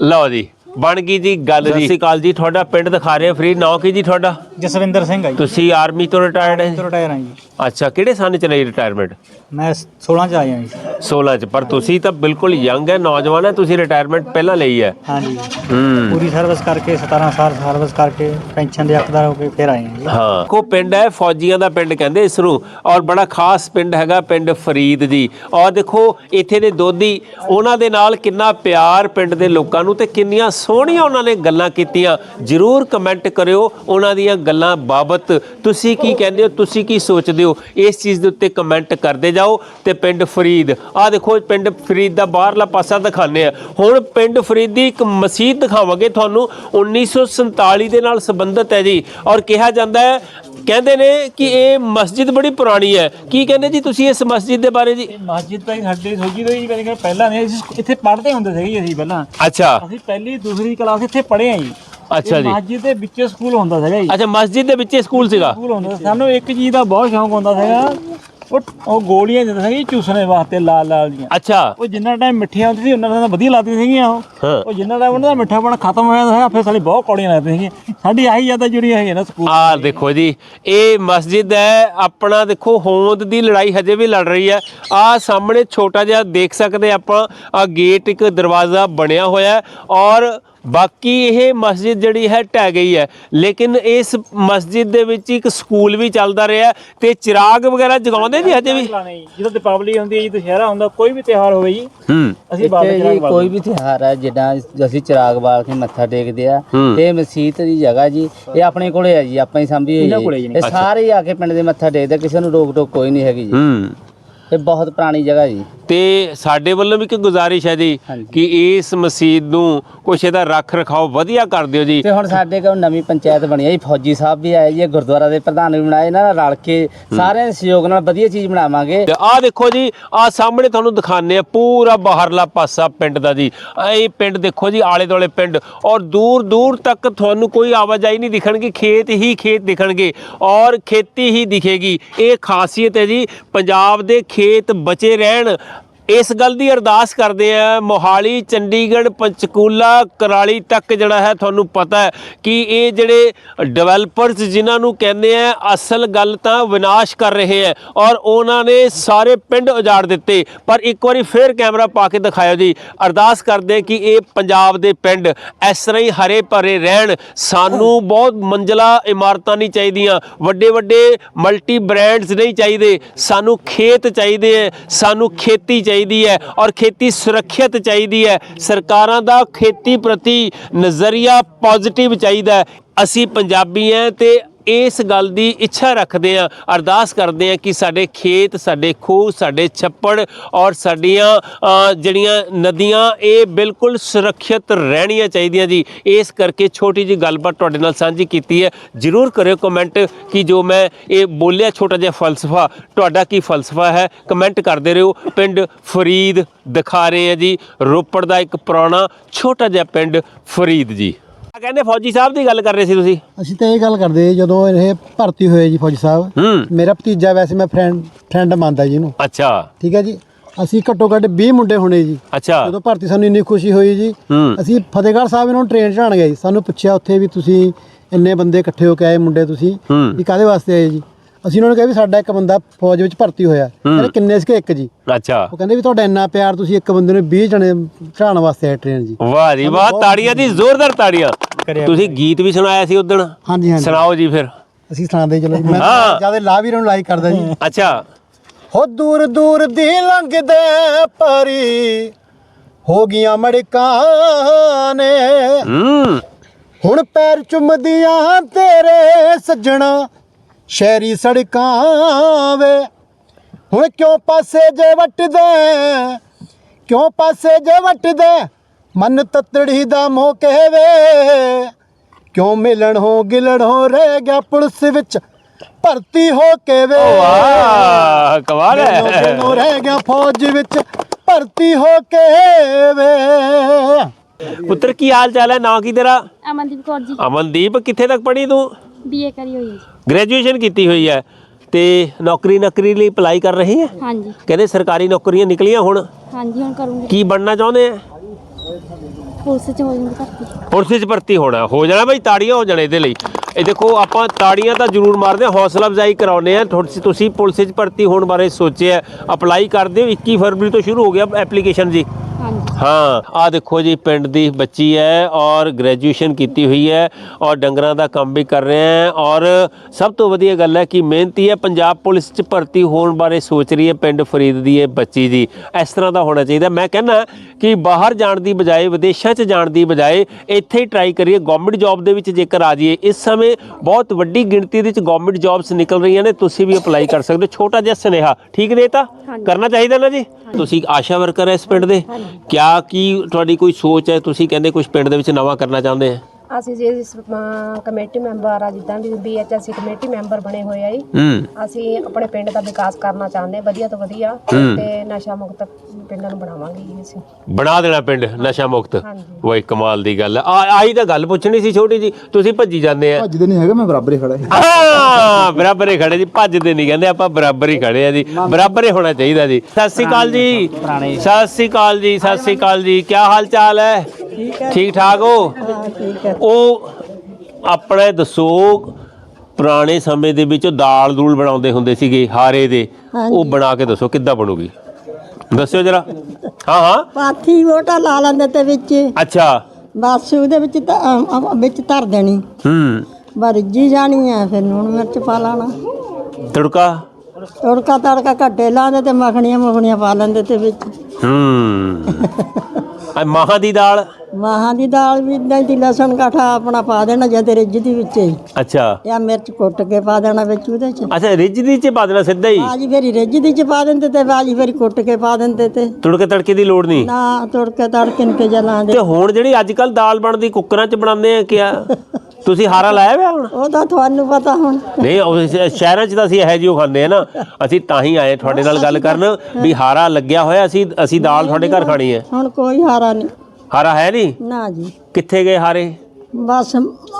ਲਓ ਜੀ ਬਣ ਗਈ ਜੀ ਗੱਲ ਜੀ। ਸਤਿ ਸ਼੍ਰੀ ਅਕਾਲ ਜੀ ਤੁਹਾਡਾ ਪਿੰਡ ਦਿਖਾ ਰਹੇ ਫਰੀ ਨਾਂ ਕੀ ਜੀ ਤੁਹਾਡਾ? ਜਸਵਿੰਦਰ ਸਿੰਘ ਆ ਜੀ। ਤੁਸੀਂ ਆਰਮੀ ਤੋਂ ਰਿਟਾਇਰਡ ਹੈ ਤੋਂ ਰਿਟਾਇਰ ਆ ਜੀ। ਅੱਛਾ ਕਿਹੜੇ ਸਾਲ ਚ ਲਈ ਰਿਟਾਇਰਮੈਂਟ ਮੈਂ 16 ਚ ਆਇਆ ਜੀ। 16 ਚ ਪਰ ਤੁਸੀਂ ਤਾਂ ਬਿਲਕੁਲ ਯੰਗ ਹੈ ਨੌਜਵਾਨ ਹੈ ਤੁਸੀਂ ਰਿਟਾਇਰਮੈਂਟ ਪਹਿਲਾਂ ਲਈ ਹੈ। ਹਾਂਜੀ। ਹੂੰ। ਪੂਰੀ ਸਰਵਿਸ ਕਰਕੇ 17 ਸਾਲ ਸਰਵਿਸ ਕਰਕੇ ਪੈਨਸ਼ਨ ਦੇ ਹੱਕਦਾਰ ਹੋ ਕੇ ਫਿਰ ਆਏ ਹਾਂ ਜੀ। ਹਾਂ। ਕੋ ਪਿੰਡ ਹੈ ਫੌਜੀਆਂ ਦਾ ਪਿੰਡ ਕਹਿੰਦੇ ਇਸ ਨੂੰ ਔਰ ਬੜਾ ਖਾਸ ਪਿੰਡ ਹੈਗਾ ਪਿੰਡ ਫਰੀਦ ਜੀ। ਔਰ ਦੇਖੋ ਇੱਥੇ ਦੇ ਦੋਧੀ ਉਹਨਾਂ ਦੇ ਨਾਲ ਕਿੰਨਾ ਪਿਆਰ ਪਿੰਡ ਦੇ ਲੋਕਾਂ ਨੂੰ ਤੇ ਕਿੰਨੀਆਂ ਸੋਹਣੀਆਂ ਉਹਨਾਂ ਨੇ ਗੱਲਾਂ ਕੀਤੀਆਂ। ਜਰੂਰ ਕਮੈਂਟ ਕਰਿਓ ਉਹਨਾਂ ਦੀਆਂ ਗੱਲਾਂ ਬਾਬਤ। ਤੁਸੀਂ ਕੀ ਕਹਿੰਦੇ ਹੋ ਤੁਸੀਂ ਕੀ ਸੋਚਦੇ ਹੋ? ਇਸ ਚੀਜ਼ ਦੇ ਉੱਤੇ ਕਮੈਂਟ ਕਰਦੇ ਜਾਓ ਤੇ ਪਿੰਡ ਫਰੀਦ। ਆਹ ਦੇਖੋ ਪਿੰਡ ਫਰੀਦ ਦਾ ਬਾਹਰਲਾ ਪਾਸਾ ਦਿਖਾਣੇ ਆ ਹੁਣ ਪਿੰਡ ਫਰੀਦ ਦੀ ਇੱਕ ਮਸਜਿਦ ਦਿਖਾਵਾਂਗੇ ਤੁਹਾਨੂੰ। 1947 ਦੇ ਨਾਲ ਸੰਬੰਧਿਤ ਹੈ ਜੀ। ਔਰ ਕਿਹਾ ਜਾਂਦਾ ਹੈ ਕਹਿੰਦੇ ਨੇ ਕਿ ਇਹ ਮਸਜਿਦ ਬੜੀ ਪੁਰਾਣੀ ਹੈ। ਕੀ ਕਹਿੰਦੇ ਜੀ ਤੁਸੀਂ ਇਸ ਮਸਜਿਦ ਦੇ ਬਾਰੇ ਜੀ? ਮਸਜਿਦ ਤਾਂ ਜੀ ਸਾਡੇ ਸੋਚੀ ਤੋਂ ਹੀ ਪਹਿਲਾਂ ਪਹਿਲਾਂ ਨਹੀਂ ਅਸੀਂ ਇੱਥੇ ਪੜ੍ਹਦੇ ਹੁੰਦੇ ਜੀ ਅਸੀਂ ਪਹਿਲਾਂ। ਅੱਛਾ। ਅਸੀਂ ਪਹਿਲੀ ਦੂਸਰੀ ਕਲਾਸ ਇੱਥੇ ਪੜ੍ਹੇ ਆ ਜੀ। ਅੱਛਾ ਜੀ। ਮਸਜਿਦ ਦੇ ਵਿੱਚ ਸਕੂਲ ਹੁੰਦਾ ਸੀਗਾ ਜੀ। ਅੱਛਾ ਮਸਜਿਦ ਦੇ ਵਿੱਚ ਸਕੂਲ ਸੀਗਾ? ਸਕੂਲ ਹੁੰਦਾ ਸੀ। ਸਾਨੂੰ ਇੱਕ ਚੀਜ਼ ਦਾ ਬਹੁਤ ਸ਼ੌਂਕ ਹੁੰਦਾ ਸੀਗਾ। ਉਹ ਉਹ ਗੋਲੀਆਂ ਦਿੰਦੇ ਸੀਗੇ ਜੀ ਚੂਸਣੇ ਵਾਸਤੇ ਲਾਲ ਲਾਲ ਦੀਆਂ ਅੱਛਾ। ਉਹ ਜਿੰਨਾ ਟਾਈਮ ਮਿੱਠੀਆਂ ਹੁੰਦੀਆਂ ਸੀ ਉਹਨਾਂ ਦਾ ਵਧੀਆ ਲੱਗਦੀਆਂ ਸੀਗੀਆਂ ਉਹ। ਹਾਂ। ਉਹ ਜਿੰਨਾ ਟਾਈਮ ਉਹਨਾਂ ਦਾ ਮਿੱਠਾਪਣ ਖਤਮ ਹੋ ਜਾਂਦਾ ਸੀਗਾ ਫਿਰ ਸਾਡੀ ਬਹੁਤ ਕੌੜੀਆਂ ਲੱਗਦੀਆਂ ਸੀਗੀਆਂ। ਸਾਡੀ ਆਹੀ ਯਾਦਾਂ ਜੁੜੀਆਂ ਹੈਗੀਆਂ ਨਾ ਸਕੂਲ। ਆ ਦੇਖੋ ਜੀ ਇਹ ਮਸਜਿਦ ਹੈ ਆਪਣਾ ਦੇਖੋ ਹੋਂਦ ਦੀ ਲੜਾਈ ਹਜੇ ਵੀ ਲੜ ਰਹੀ ਹੈ। ਆ ਸਾਹਮਣੇ ਛੋਟਾ ਜਿਹਾ ਦੇਖ ਸਕਦੇ ਆਪਾਂ ਆ ਗੇਟ ਇੱਕ ਦਰਵਾਜ਼ਾ ਬਣਿਆ ਹੋਇਆ ਹੈ ਔਰ ਬਾਕੀ ਇਹ ਮਸਜਿਦ ਜਿਹੜੀ ਹੈ ਢਹਿ ਗਈ ਹੈ। ਲੇਕਿਨ ਇਸ ਮਸਜਿਦ ਦੇ ਵਿੱਚ ਇੱਕ ਸਕੂਲ ਵੀ ਚੱਲਦਾ ਰਿਹਾ ਤੇ ਚਿਰਾਗ ਵਗੈਰਾ ਜਗਾਉਂਦੇ ਜੀ ਹਜੇ ਵੀ? ਜਦੋਂ ਦੀਪਾਵਲੀ ਹੁੰਦੀ ਹੈ ਜੀ ਦੁਸ਼ਹਿਰਾ ਹੁੰਦਾ ਕੋਈ ਵੀ ਤਿਉਹਾਰ ਹੋਵੇ ਜੀ ਹੂੰ। ਅਸੀਂ ਬਾਬਾ ਚਿਰਾਗ ਕੋਈ ਵੀ ਤਿਉਹਾਰ ਹੈ ਜਿੱਦਾਂ ਅਸੀਂ ਚਿਰਾਗ ਬਾਲ ਕੇ ਮੱਥਾ ਟੇਕਦੇ ਆ ਹੂੰ। ਤੇ ਮਸਜਿਦ ਦੀ ਜਗ੍ਹਾ ਜੀ ਇਹ ਆਪਣੇ ਕੋਲੇ ਆ ਜੀ ਆਪਾਂ ਹੀ ਸੰਭੀ ਇਹਨਾਂ ਹੋਈ ਹੈ। ਇਹ ਸਾਰੇ ਆ ਕੇ ਪਿੰਡ ਦੇ ਮੱਥਾ ਟੇਕਦੇ ਕਿਸੇ ਨੂੰ ਰੋਕ ਟੋਕ ਕੋਈ ਨਹੀਂ ਹੈਗੀ ਜੀ। ਹੂੰ। ਇਹ ਬਹੁਤ ਪੁਰਾਣੀ ਜਗ੍ਹਾ ਜੀ। ਤੇ ਸਾਡੇ ਵੱਲੋਂ ਵੀ ਇੱਕ ਗੁਜ਼ਾਰਿਸ਼ ਹੈ ਜੀ। ਕਿ ਇਸ ਮਸਜਿਦ ਨੂੰ ਕੁਛ ਇਹਦਾ ਰੱਖ ਰਖਾਓ ਵਧੀਆ ਕਰ ਦਿਓ ਜੀ। ਤੇ ਹੁਣ ਸਾਡੇ ਕੋਲ ਨਵੀਂ ਪੰਚਾਇਤ ਬਣੀ ਹੈ ਜੀ ਫੌਜੀ ਸਾਹਿਬ ਵੀ ਆਏ ਜੀ ਗੁਰਦੁਆਰਾ ਦੇ ਪ੍ਰਧਾਨ ਵੀ ਬਣਾਏ ਇਹਨਾਂ ਨਾਲ ਰਲ ਕੇ ਸਾਰਿਆਂ ਦੇ ਸਹਿਯੋਗ ਨਾਲ ਵਧੀਆ ਚੀਜ਼ ਬਣਾਵਾਂਗੇ। ਤੇ ਆਹ ਦੇਖੋ ਜੀ ਆਹ ਸਾਹਮਣੇ ਤੁਹਾਨੂੰ ਦਿਖਾਣੇ ਆ ਪੂਰਾ ਬਾਹਰਲਾ ਪਾਸਾ ਪਿੰਡ ਦਾ ਜੀ। ਇਹ ਪਿੰਡ ਦੇਖੋ ਜੀ ਆਲੇ ਦੁਆਲੇ ਪਿੰਡ। ਔਰ ਦੂਰ ਦੂਰ ਤੱਕ ਤੁਹਾਨੂੰ ਕੋਈ ਆਵਾਜਾਈ ਨਹੀਂ ਦਿਖਣਗੀ ਖੇਤ ਹੀ ਖੇਤ ਦਿਖਣਗੇ। ਔਰ ਖੇਤੀ ਹੀ ਦਿਖੇਗੀ। ਇਹ ਖਾਸੀਅਤ ਹੈ ਜੀ ਪੰਜਾਬ ਦੇ ਖੇਤ ਬਚੇ ਰਹਿਣ। ਇਸ ਗੱਲ ਦੀ ਅਰਦਾਸ ਕਰਦੇ ਆ, ਮੋਹਾਲੀ, ਚੰਡੀਗੜ੍ਹ, ਪੰਚਕੂਲਾ, ਕਰਾਲੀ ਤੱਕ ਜਿਹੜਾ ਹੈ ਤੁਹਾਨੂੰ ਪਤਾ ਹੈ ਕਿ ਇਹ ਜਿਹੜੇ ਡਿਵੈਲਪਰਸ ਜਿਨ੍ਹਾਂ ਨੂੰ ਕਹਿੰਦੇ ਆ, ਅਸਲ ਗੱਲ ਤਾਂ ਵਿਨਾਸ਼ ਕਰ ਰਹੇ ਹੈ ਔਰ ਉਹਨਾਂ ਨੇ ਸਾਰੇ ਪਿੰਡ ਉਜਾੜ ਦਿੱਤੇ। ਪਰ ਇੱਕ ਵਾਰੀ ਫੇਰ ਕੈਮਰਾ ਪਾ ਕੇ ਦਿਖਾਇਓ ਜੀ। ਅਰਦਾਸ ਕਰਦੇ ਕਿ ਇਹ ਪੰਜਾਬ ਦੇ ਪਿੰਡ ਇਸ ਤਰ੍ਹਾਂ ਹੀ ਹਰੇ ਭਰੇ ਰਹਿਣ। ਸਾਨੂੰ ਬਹੁਤ ਮੰਜ਼ਲਾ ਇਮਾਰਤਾਂ ਨਹੀਂ ਚਾਹੀਦੀਆਂ। ਵੱਡੇ ਵੱਡੇ ਮਲਟੀ ਬ੍ਰਾਂਡਸ ਨਹੀਂ ਚਾਹੀਦੇ। ਸਾਨੂੰ ਖੇਤ ਚਾਹੀਦੇ ਹੈ ਸਾਨੂੰ ਖੇਤੀ ਚਾਹੀਦੀ ਹੈ ਔਰ ਖੇਤੀ ਸੁਰੱਖਿਅਤ ਚਾਹੀਦੀ ਹੈ। ਸਰਕਾਰਾਂ ਦਾ ਖੇਤੀ ਪ੍ਰਤੀ ਨਜ਼ਰੀਆ ਪੋਜ਼ਿਟਿਵ ਚਾਹੀਦਾ ਹੈ। ਅਸੀਂ ਪੰਜਾਬੀ ਹਾਂ ਤੇ ਇਸ ਗੱਲ ਦੀ ਇੱਛਾ ਰੱਖਦੇ ਆ ਅਰਦਾਸ ਕਰਦੇ ਆ ਕਿ ਸਾਡੇ ਖੇਤ, ਸਾਡੇ ਖੂਹ, ਸਾਡੇ ਛੱਪੜ ਔਰ ਸਾਡੀਆਂ ਜਿਹੜੀਆਂ ਨਦੀਆਂ, ਇਹ ਬਿਲਕੁਲ ਸੁਰੱਖਿਅਤ ਰਹਿਣੀਆਂ ਚਾਹੀਦੀਆਂ ਜੀ। ਇਸ ਕਰਕੇ ਛੋਟੀ ਜੀ ਗੱਲਬਾਤ ਤੁਹਾਡੇ ਨਾਲ ਸਾਂਝੀ ਕੀਤੀ ਹੈ। ਜਰੂਰ ਕਰਿਓ ਕਮੈਂਟ ਕਿ ਜੋ ਮੈਂ ਇਹ ਬੋਲਿਆ ਛੋਟਾ ਜਿਹਾ ਫਲਸਫਾ, ਤੁਹਾਡਾ ਕੀ ਫਲਸਫਾ ਹੈ? ਕਮੈਂਟ ਕਰਦੇ ਰਹੋ। ਪਿੰਡ ਫਰੀਦ ਦਿਖਾ ਰਹੇ ਆ ਜੀ। ਰੋਪੜ ਦਾ ਇੱਕ ਪੁਰਾਣਾ, ਛੋਟਾ ਜਿਹਾ ਪਿੰਡ ਫਰੀਦ ਜੀ। ਆ ਕਹਿੰਦੇ ਫੌਜੀ ਸਾਹਿਬ ਦੀ ਗੱਲ ਕਰ ਰਹੇ ਸੀ ਤੁਸੀਂ? ਅਸੀਂ ਤਾਂ ਇਹ ਗੱਲ ਕਰਦੇ ਜਦੋਂ ਇਹ ਭਰਤੀ ਹੋਏ ਜੀ ਫੌਜੀ ਸਾਹਿਬ ਮੇਰਾ ਭਤੀਜਾ ਵੈਸੇ ਮੈਂ ਫਰੈਂਡ ਫਰੈਂਡ ਮੰਨਦਾ ਜੀ ਇਹਨੂੰ। ਅੱਛਾ। ਠੀਕ ਹੈ ਜੀ? ਅਸੀਂ ਘੱਟੋ ਘੱਟ 20 ਮੁੰਡੇ ਹੋਣੇ ਜੀ। ਅੱਛਾ। ਜਦੋਂ ਭਰਤੀ ਸਾਨੂੰ ਇੰਨੀ ਖੁਸ਼ੀ ਹੋਈ ਜੀ ਅਸੀਂ ਫਤਿਹਗੜ੍ਹ ਸਾਹਿਬ ਇਹਨਾਂ ਨੂੰ ਟ੍ਰੇਨ ਚੜਾਉਣ ਗਏ। ਸਾਨੂੰ ਪੁੱਛਿਆ ਉੱਥੇ ਵੀ ਤੁਸੀਂ ਇੰਨੇ ਬੰਦੇ ਇਕੱਠੇ ਹੋ ਕੇ ਆਏ ਮੁੰਡੇ ਤੁਸੀਂ। ਵੀ ਕਾਦੇ ਵਾਸਤੇ ਆਏ ਜੀ? ਅਸੀਂ ਉਹਨਾਂ ਨੂੰ ਕਿਹਾ ਵੀ ਸਾਡਾ ਇੱਕ ਬੰਦਾ ਫੌਜ ਵਿੱਚ ਭਰਤੀ ਹੋਇਆ। ਕਹਿੰਦੇ ਕਿੰਨੇ ਸੀਗੇ? ਇੱਕ ਜੀ। ਅੱਛਾ। ਉਹ ਕਹਿੰਦੇ ਵੀ ਤੁਹਾਡਾ ਇੰਨਾ ਪਿਆਰ ਤੁਸੀਂ ਇੱਕ ਬੰਦੇ ਨੂੰ 20 ਜਣੇ ਚੜਾਉਣ ਵਾਸਤੇ ਆਏ ਟ੍ਰੇਨ ਜੀ। ਵਾਹ ਜੀ ਵਾਹ ਤਾੜੀਆਂ ਜੀ ਜ਼ੋਰਦਾਰ ਤਾੜੀਆਂ। ਤੁਸੀਂ ਗੀਤ ਵੀ ਸੁਣਾਇਆ ਸੀ ਉਦੋਂ ਹਾਂਜੀ ਹਾਂਜੀ। ਸੁਣਾਓ ਜੀ ਫਿਰ। ਅਸੀਂ ਸੁਣਾਉਂਦੇ ਚਲੋ ਜੀ। ਮੈਂ। ਜ਼ਿਆਦਾ ਲਾ ਵੀਰਾਂ ਨੂੰ ਲਾਈਕ ਕਰਦਾ ਜੀ। [laughs] ਅੱਛਾ। ਹੋ ਦੂਰ ਦੂਰ ਦੀ ਲੰਘਦੇ ਪਰੀ ਹੋ ਗਈਆਂ ਮੜਕਾਂ ਨੇ। ਹੂੰ। ਹੁਣ ਪੈਰ ਚੁੰਮਦੀਆਂ ਤੇਰੇ ਸੱਜਣਾ ਸ਼ਹਿਰੀ ਸੜਕਾਂ ਵੇ। ਹੁਣ ਕਿਉਂ ਪਾਸੇ ਜੇ ਵੱਟਦੇ? ਕਿਉਂ ਪਾਸੇ ਜੇ ਵੱਟਦੇ? ਮਨ ਤਤੜੀ ਦਾ ਮੋਹ ਕਹਵੇ ਕਿਉਂ ਮਿਲਣ ਹੋ ਗਿਲਣ ਹੋ ਰਹਿ ਗਿਆ ਪੁਲਿਸ ਵਿੱਚ ਭਰਤੀ ਹੋ ਕੇ ਵੇ। ਵਾਹ ਕਮਾਲ ਹੈ। ਰਹਿ ਗਿਆ ਫੌਜ ਵਿੱਚ ਭਰਤੀ ਹੋ ਕੇ ਵੇ। ਪੁੱਤਰ ਕੀ ਹਾਲ ਚਾਲ ਹੈ? ਨਾਂ ਕੀ ਤੇਰਾ? ਅਮਨਦੀਪ ਕੌਰ ਜੀ। ਅਮਨਦੀਪ ਕਿੱਥੇ ਤੱਕ ਪੜ੍ਹੀ ਤੂੰ? ਬੀਏ ਕਰੀ ਹੋਈ ਹੈ ਜੀ। ਗ੍ਰੈਜੂਏਸ਼ਨ ਕੀਤੀ ਹੋਈ ਹੈ ਤੇ ਨੌਕਰੀ ਨੌਕਰੀ ਲਈ ਅਪਲਾਈ ਕਰ ਰਹੀ ਹੈ? ਹਾਂਜੀ। ਕਹਿੰਦੇ ਸਰਕਾਰੀ ਨੌਕਰੀਆਂ ਨਿਕਲੀਆਂ ਹੁਣ? ਹਾਂਜੀ ਹੁਣ ਕਰੂੰਗੀ। ਕੀ ਬਣਨਾ ਚਾਹੁੰਦੇ ਆ? ਪੁਲਿਸ ਚ ਹੋ ਭਰਤੀ। ਪੁਲਿਸ 'ਚ ਭਰਤੀ ਹੋਣਾ ਹੋ ਜਾਣਾ ਬਈ ਤਾੜੀਆਂ ਹੋ ਜਾਣੇ ਇਹਦੇ ਲਈ। ਇਹ ਦੇਖੋ ਆਪਾਂ ਤਾੜੀਆਂ ਤਾਂ ਜ਼ਰੂਰ ਮਾਰਦੇ ਹਾਂ ਹੌਸਲਾ ਅਫਜ਼ਾਈ ਕਰਾਉਂਦੇ ਆ ਥੋੜੀ ਤੁਸੀਂ ਪੁਲਿਸ 'ਚ ਭਰਤੀ ਹੋਣ ਬਾਰੇ ਸੋਚਿਆ ਅਪਲਾਈ ਕਰਦੇ ਹੋ 21 ਫਰਵਰੀ ਤੋਂ ਸ਼ੁਰੂ ਹੋ ਗਿਆ ਐਪਲੀਕੇਸ਼ਨ ਜੀ। ਹਾਂ ਆ ਦੇਖੋ ਜੀ ਪਿੰਡ ਦੀ ਬੱਚੀ ਹੈ ਔਰ ਗ੍ਰੈਜੂਏਸ਼ਨ ਕੀਤੀ ਹੋਈ ਹੈ ਔਰ ਡੰਗਰਾਂ ਦਾ ਕੰਮ ਵੀ ਕਰ ਰਹੇ ਹੈ ਔਰ ਸਭ ਤੋਂ ਵਧੀਆ ਗੱਲ ਹੈ ਕਿ ਮਿਹਨਤੀ ਹੈ ਪੰਜਾਬ ਪੁਲਿਸ 'ਚ ਭਰਤੀ ਹੋਣ ਬਾਰੇ ਸੋਚ ਰਹੀ ਹੈ ਪਿੰਡ ਫਰੀਦ ਦੀ ਇਹ ਬੱਚੀ ਜੀ। ਇਸ ਤਰ੍ਹਾਂ ਦਾ ਹੋਣਾ ਚਾਹੀਦਾ। ਮੈਂ ਕਹਿੰਦਾ ਕਿ ਬਾਹਰ ਜਾਣ ਦੀ ਬਜਾਏ ਵਿਦੇਸ਼ਾਂ 'ਚ ਜਾਣ ਦੀ ਬਜਾਏ ਇੱਥੇ ਹੀ ਟਰਾਈ ਕਰੀਏ। ਗਵਰਨਮੈਂਟ ਜੌਬ ਦੇ ਵਿੱਚ ਜੇਕਰ ਆ ਜਾਈਏ ਇਸ ਸਮੇਂ ਬਹੁਤ ਵੱਡੀ ਗਿਣਤੀ ਦੇ ਵਿੱਚ ਗਵਰਨਮੈਂਟ ਜੌਬਸ ਨਿਕਲ ਰਹੀਆਂ ਨੇ। ਤੁਸੀਂ ਵੀ ਅਪਲਾਈ ਕਰ ਸਕਦੇ ਹੋ। ਛੋਟਾ ਜਿਹਾ ਸੁਨੇਹਾ। ਠੀਕ ਦੇਤਾ ਕਰਨਾ ਚਾਹੀਦਾ ਨਾ ਜੀ? ਤੁਸੀਂ ਆਸ਼ਾ ਵਰਕਰ ਹੈ ਇਸ ਪਿੰਡ ਦੇ? ਕਿਆ ਕੀ ਤੁਹਾਡੀ ਕੋਈ ਸੋਚ ਹੈ? ਤੁਸੀਂ ਕਹਿੰਦੇ ਕੁਝ ਪਿੰਡ ਦੇ ਵਿੱਚ ਨਵਾਂ ਕਰਨਾ ਚਾਹੁੰਦੇ ਆ। ਅਸੀਂ ਜੀ ਇਸ, ਅਮ, ਕਮੇਟੀ ਮੈਂਬਰ ਆ ਜਿੱਦਾਂ ਵੀ ਬੀਐਚਐਸਸੀ ਕਮੇਟੀ ਮੈਂਬਰ ਬਣੇ ਹੋਏ ਆ ਜੀ। ਹੂੰ। ਅਸੀਂ ਆਪਣੇ ਪਿੰਡ ਦਾ ਵਿਕਾਸ ਕਰਨਾ ਚਾਹੁੰਦੇ ਹਾਂ ਵਧੀਆ ਤੋਂ ਵਧੀਆ ਤੇ ਨਸ਼ਾ ਮੁਕਤ ਪਿੰਡਾਂ ਨੂੰ ਬਣਾਵਾਂਗੇ ਜੀ ਅਸੀਂ। ਬਣਾ ਦੇਣਾ ਪਿੰਡ ਨਸ਼ਾ ਮੁਕਤ? ਹਾਂਜੀ। ਵੋਏ ਕਮਾਲ ਦੀ ਗੱਲ ਹੈ। ਆ ਆਹੀ ਤਾਂ ਗੱਲ ਪੁੱਛਣੀ ਸੀ ਛੋਟੀ ਜੀ ਤੁਸੀਂ ਭੱਜੀ ਜਾਂਦੇ ਆ। ਭੱਜਦੇ ਨਹੀਂ ਹੈਗਾ ਮੈਂ ਬਰਾਬਰ ਹੀ ਖੜਾ ਹਾਂ ਬਰਾਬਰ ਹੀ ਖੜੇ ਜੀ ਭੱਜਦੇ ਨਹੀਂ ਕਹਿੰਦੇ ਆਪਾਂ ਬਰਾਬਰ ਹੀ ਖੜੇ ਆ ਜੀ ਬਰਾਬਰ ਹੀ ਹੋਣਾ ਚਾਹੀਦਾ ਜੀ। ਸਤਿ ਸ੍ਰੀ ਅਕਾਲ ਜੀ। ਸਤਿ ਸ੍ਰੀ ਅਕਾਲ ਜੀ ਸਤਿ ਸ੍ਰੀ ਅਕਾਲ ਜੀ ਕੀ ਹਾਲ ਚਾਲ ਹੈ? ਠੀਕ ਠਾਕ ਹੋ। ਉਹ ਆਪਣੇ ਦੱਸੋ ਪੁਰਾਣੇ ਸਮੇਂ ਦੇ ਵਿੱਚ ਦਾਲ ਦੂਲ ਬਣਾਉਂਦੇ ਹੁੰਦੇ ਸੀਗੇ ਹਾਰੇ ਦੇ ਉਹ ਬਣਾ ਕੇ ਦੱਸੋ ਕਿੱਦਾਂ ਬਣੂਗੀ? ਦੱਸਿਓ ਜਰਾ। ਹਾਂ ਹਾਂ। ਪਾਥੀ ਵੋਟਾ ਲਾ ਲੈਂਦੇ ਤੇ ਵਿੱਚ। ਅੱਛਾ। ਬਸ ਉਹਦੇ ਵਿੱਚ ਤਾਂ ਅਮ, ਅਮ, ਵਿੱਚ ਧਰ ਦੇਣੀ। ਹੂੰ। ਬਰਜੀ ਜਾਣੀ ਆ ਫਿਰ ਲੂਣ ਮਿਰਚ ਪਾ ਲੈਣਾ। ਤੜਕਾ? ਤੜਕਾ ਤੜਕਾ ਘੱਟੇ ਲਾਉਂਦੇ ਤੇ ਮੱਖਣੀਆਂ ਮੱਖਣੀਆਂ ਪਾ ਲੈਂਦੇ ਤੇ ਵਿੱਚ। ਹੂੰ। ਆ ਮਾਹਾਂ ਦੀ ਦਾਲ? ਮਾਹਾਂ ਦੀ ਦਾਲ ਵੀ ਇਦਾਂ ਹੀ ਲਸਣ ਕਾਠਾ ਆਪਣਾ ਪਾ ਦੇਣਾ ਜਦ ਰਿੱਝਦੀ ਵਿੱਚ ਹੀ। ਅੱਛਾ। ਜਾਂ ਮਿਰਚ ਕੁੱਟ ਕੇ ਪਾ ਦੇਣਾ ਵਿੱਚ ਉਹਦੇ ਚ। ਅੱਛਾ ਰਿੱਝਦੀ ਚ ਪਾ ਦੇਣਾ ਸਿੱਧਾ ਹੀ? ਬਾਜੀ ਫੇਰੀ ਰਿੱਝਦੀ ਚ ਪਾ ਦਿੰਦੇ ਤੇ ਬਾਜੀ ਫੇਰੀ ਕੁੱਟ ਕੇ ਪਾ ਦਿੰਦੇ ਤੇ। ਤੁੜਕੇ ਤੜਕੇ ਦੀ ਲੋੜ ਨਹੀਂ? ਨਾ ਤੜਕੇ ਤੜਕੇ ਕੇ ਜਲਾਉਂਦੇ ਤੇ ਹੁਣ ਜਿਹੜੀ ਅੱਜ ਕੱਲ ਦਾਲ ਬਣਦੀ ਕੁੱਕਰਾਂ ਚ ਬਣਾਉਂਦੇ ਆ ਕਿਆ? ਤੁਸੀਂ ਹਾਰਾ ਲਾਇਆ ਹੋਇਆ ਹੁਣ? ਉਹ ਤਾਂ ਤੁਹਾਨੂੰ ਪਤਾ ਹੁਣ। ਨਹੀਂ ਉਹ ਸ਼- ਸ਼ਹਿਰਾਂ 'ਚ ਤਾਂ ਅਸੀਂ ਇਹੋ ਜਿਹੀ ਖਾਂਦੇ ਆ ਨਾ। ਅਸੀਂ ਤਾਂ ਹੀ ਆਏ ਤੁਹਾਡੇ ਨਾਲ ਗੱਲ ਕਰਨ ਵੀ ਹਾਰਾ ਲੱਗਿਆ ਹੋਇਆ ਅਸੀਂ ਅਸੀਂ ਦਾਲ ਤੁਹਾਡੇ ਘਰ ਖਾਣੀ ਹੈ। ਹੁਣ ਕੋਈ ਹਾਰਾ ਨਹੀਂ। ਹਾਰਾ ਹੈ ਨਹੀਂ? ਨਾ ਜੀ। ਕਿੱਥੇ ਗਏ ਹਾਰੇ? ਬਸ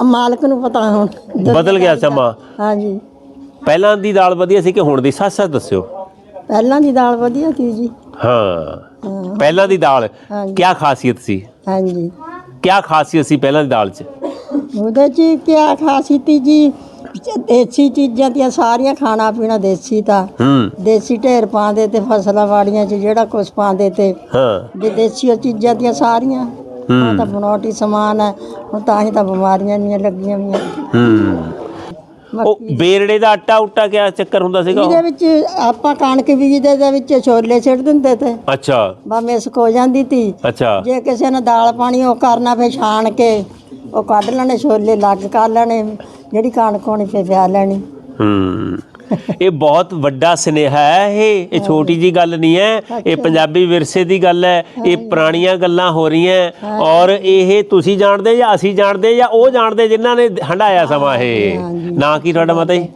ਮਾਲਕ ਨੂੰ ਪਤਾ ਹੁਣ। ਬਦਲ ਗਿਆ ਸਮਾਂ। ਹਾਂਜੀ ਪਹਿਲਾਂ ਦੀ ਦਾਲ ਵਧੀਆ ਸੀ ਕਿ ਹੁਣ ਦੀ? ਸੱਚ ਸੱਚ ਦੱਸਿਓ। ਪਹਿਲਾਂ ਦੀ ਦਾਲ ਵਧੀਆ ਸੀ ਜੀ। ਹਾਂ। ਪਹਿਲਾਂ ਦੀ ਦਾਲ ਹਾਂਜੀ। ਕੀ ਖਾਸੀਅਤ ਸੀ? ਹਾਂਜੀ ਕੀ ਖਾਸੀਅਤ ਸੀ ਪਹਿਲਾਂ ਦੀ ਦਾਲ 'ਚ? ਉਹਦੇ ਚ ਕੀ ਖਾਸੀਅਤ ਸੀ ਜੀ? ਦੇਸੀ ਚੀਜ਼ਾਂ ਦੀਆਂ ਸਾਰੀਆਂ ਖਾਣਾ ਪੀਣਾ ਦੇਸੀ ਤਾਂ। ਹੂੰ। ਦੇਸੀ ਢੇਰ ਪਾਉਂਦੇ ਤੇ ਫਸਲਾਂ ਵਾੜੀਆਂ 'ਚ ਜਿਹੜਾ ਕੁਛ ਪਾਉਂਦੇ ਤੇ ਹਾਂ। ਵੀ ਦੇਸੀ ਉਹ ਚੀਜ਼ਾਂ ਦੀਆਂ ਸਾਰੀਆਂ ਹੁਣ ਤਾਂ ਬਣਾਉਟੀ ਸਮਾਨ ਹੈ ਹੁਣ ਤਾਂ ਹੀ ਤਾਂ ਬਿਮਾਰੀਆਂ ਨਹੀਂ ਲੱਗੀਆਂ ਵੀਆਂ ਹੂੰ। ਉਹ ਬੇਰੜੇ ਦਾ ਆਟਾ ਉਟਾ ਕਿਆ ਚੱਕਰ ਹੁੰਦਾ ਸੀਗਾ? ਉਹ? ਇਹਦੇ ਵਿੱਚ ਆਪਾਂ ਕਣਕ ਬੀਜਦੇ ਦੇ ਵਿੱਚ ਛੋਲੇ ਛਿੱਟ ਦਿੰਦੇ ਤੇ। ਅੱਛਾ। ਬਾ ਮਿਸਕ ਹੋ ਜਾਂਦੀ ਤੀ। ਅੱਛਾ। ਜੇ ਕਿਸੇ ਨੇ ਦਾਲ ਪਾਣੀ ਉਹ ਕਰਨਾ ਫੇ ਛਾਣ ਕੇ ਉਹ ਕੱਢ ਲੈਣੇ ਛੋਲੇ ਲੱਗ ਕਰ ਲੈਣੇ ਜਿਹੜੀ ਕਣਕ ਹੋਣੀ ਫੇ ਪਿਆ ਲੈਣੀ। ਹੂੰ। ਇਹ ਬਹੁਤ ਵੱਡਾ ਸੁਨੇਹਾ ਹੈ ਇਹ। ਇਹ ਛੋਟੀ ਜੀ ਗੱਲ ਨਹੀਂ ਹੈ। ਇਹ ਪੰਜਾਬੀ ਵਿਰਸੇ ਦੀ ਗੱਲ ਹੈ। ਇਹ ਪੁਰਾਣੀਆਂ ਗੱਲਾਂ ਹੋ ਰਹੀਆਂ। ਔਰ ਇਹ ਤੁਸੀਂ ਜਾਣਦੇ ਜਾਂ ਅਸੀਂ ਜਾਣਦੇ ਜਾਂ ਉਹ ਜਾਣਦੇ ਜਿਨ੍ਹਾਂ ਨੇ ਹੰਡਾਇਆ ਸਮਾਂ ਇਹ। ਨਾਂ ਕੀ ਤੁਹਾਡਾ ਮਾਤਾ ਜੀ?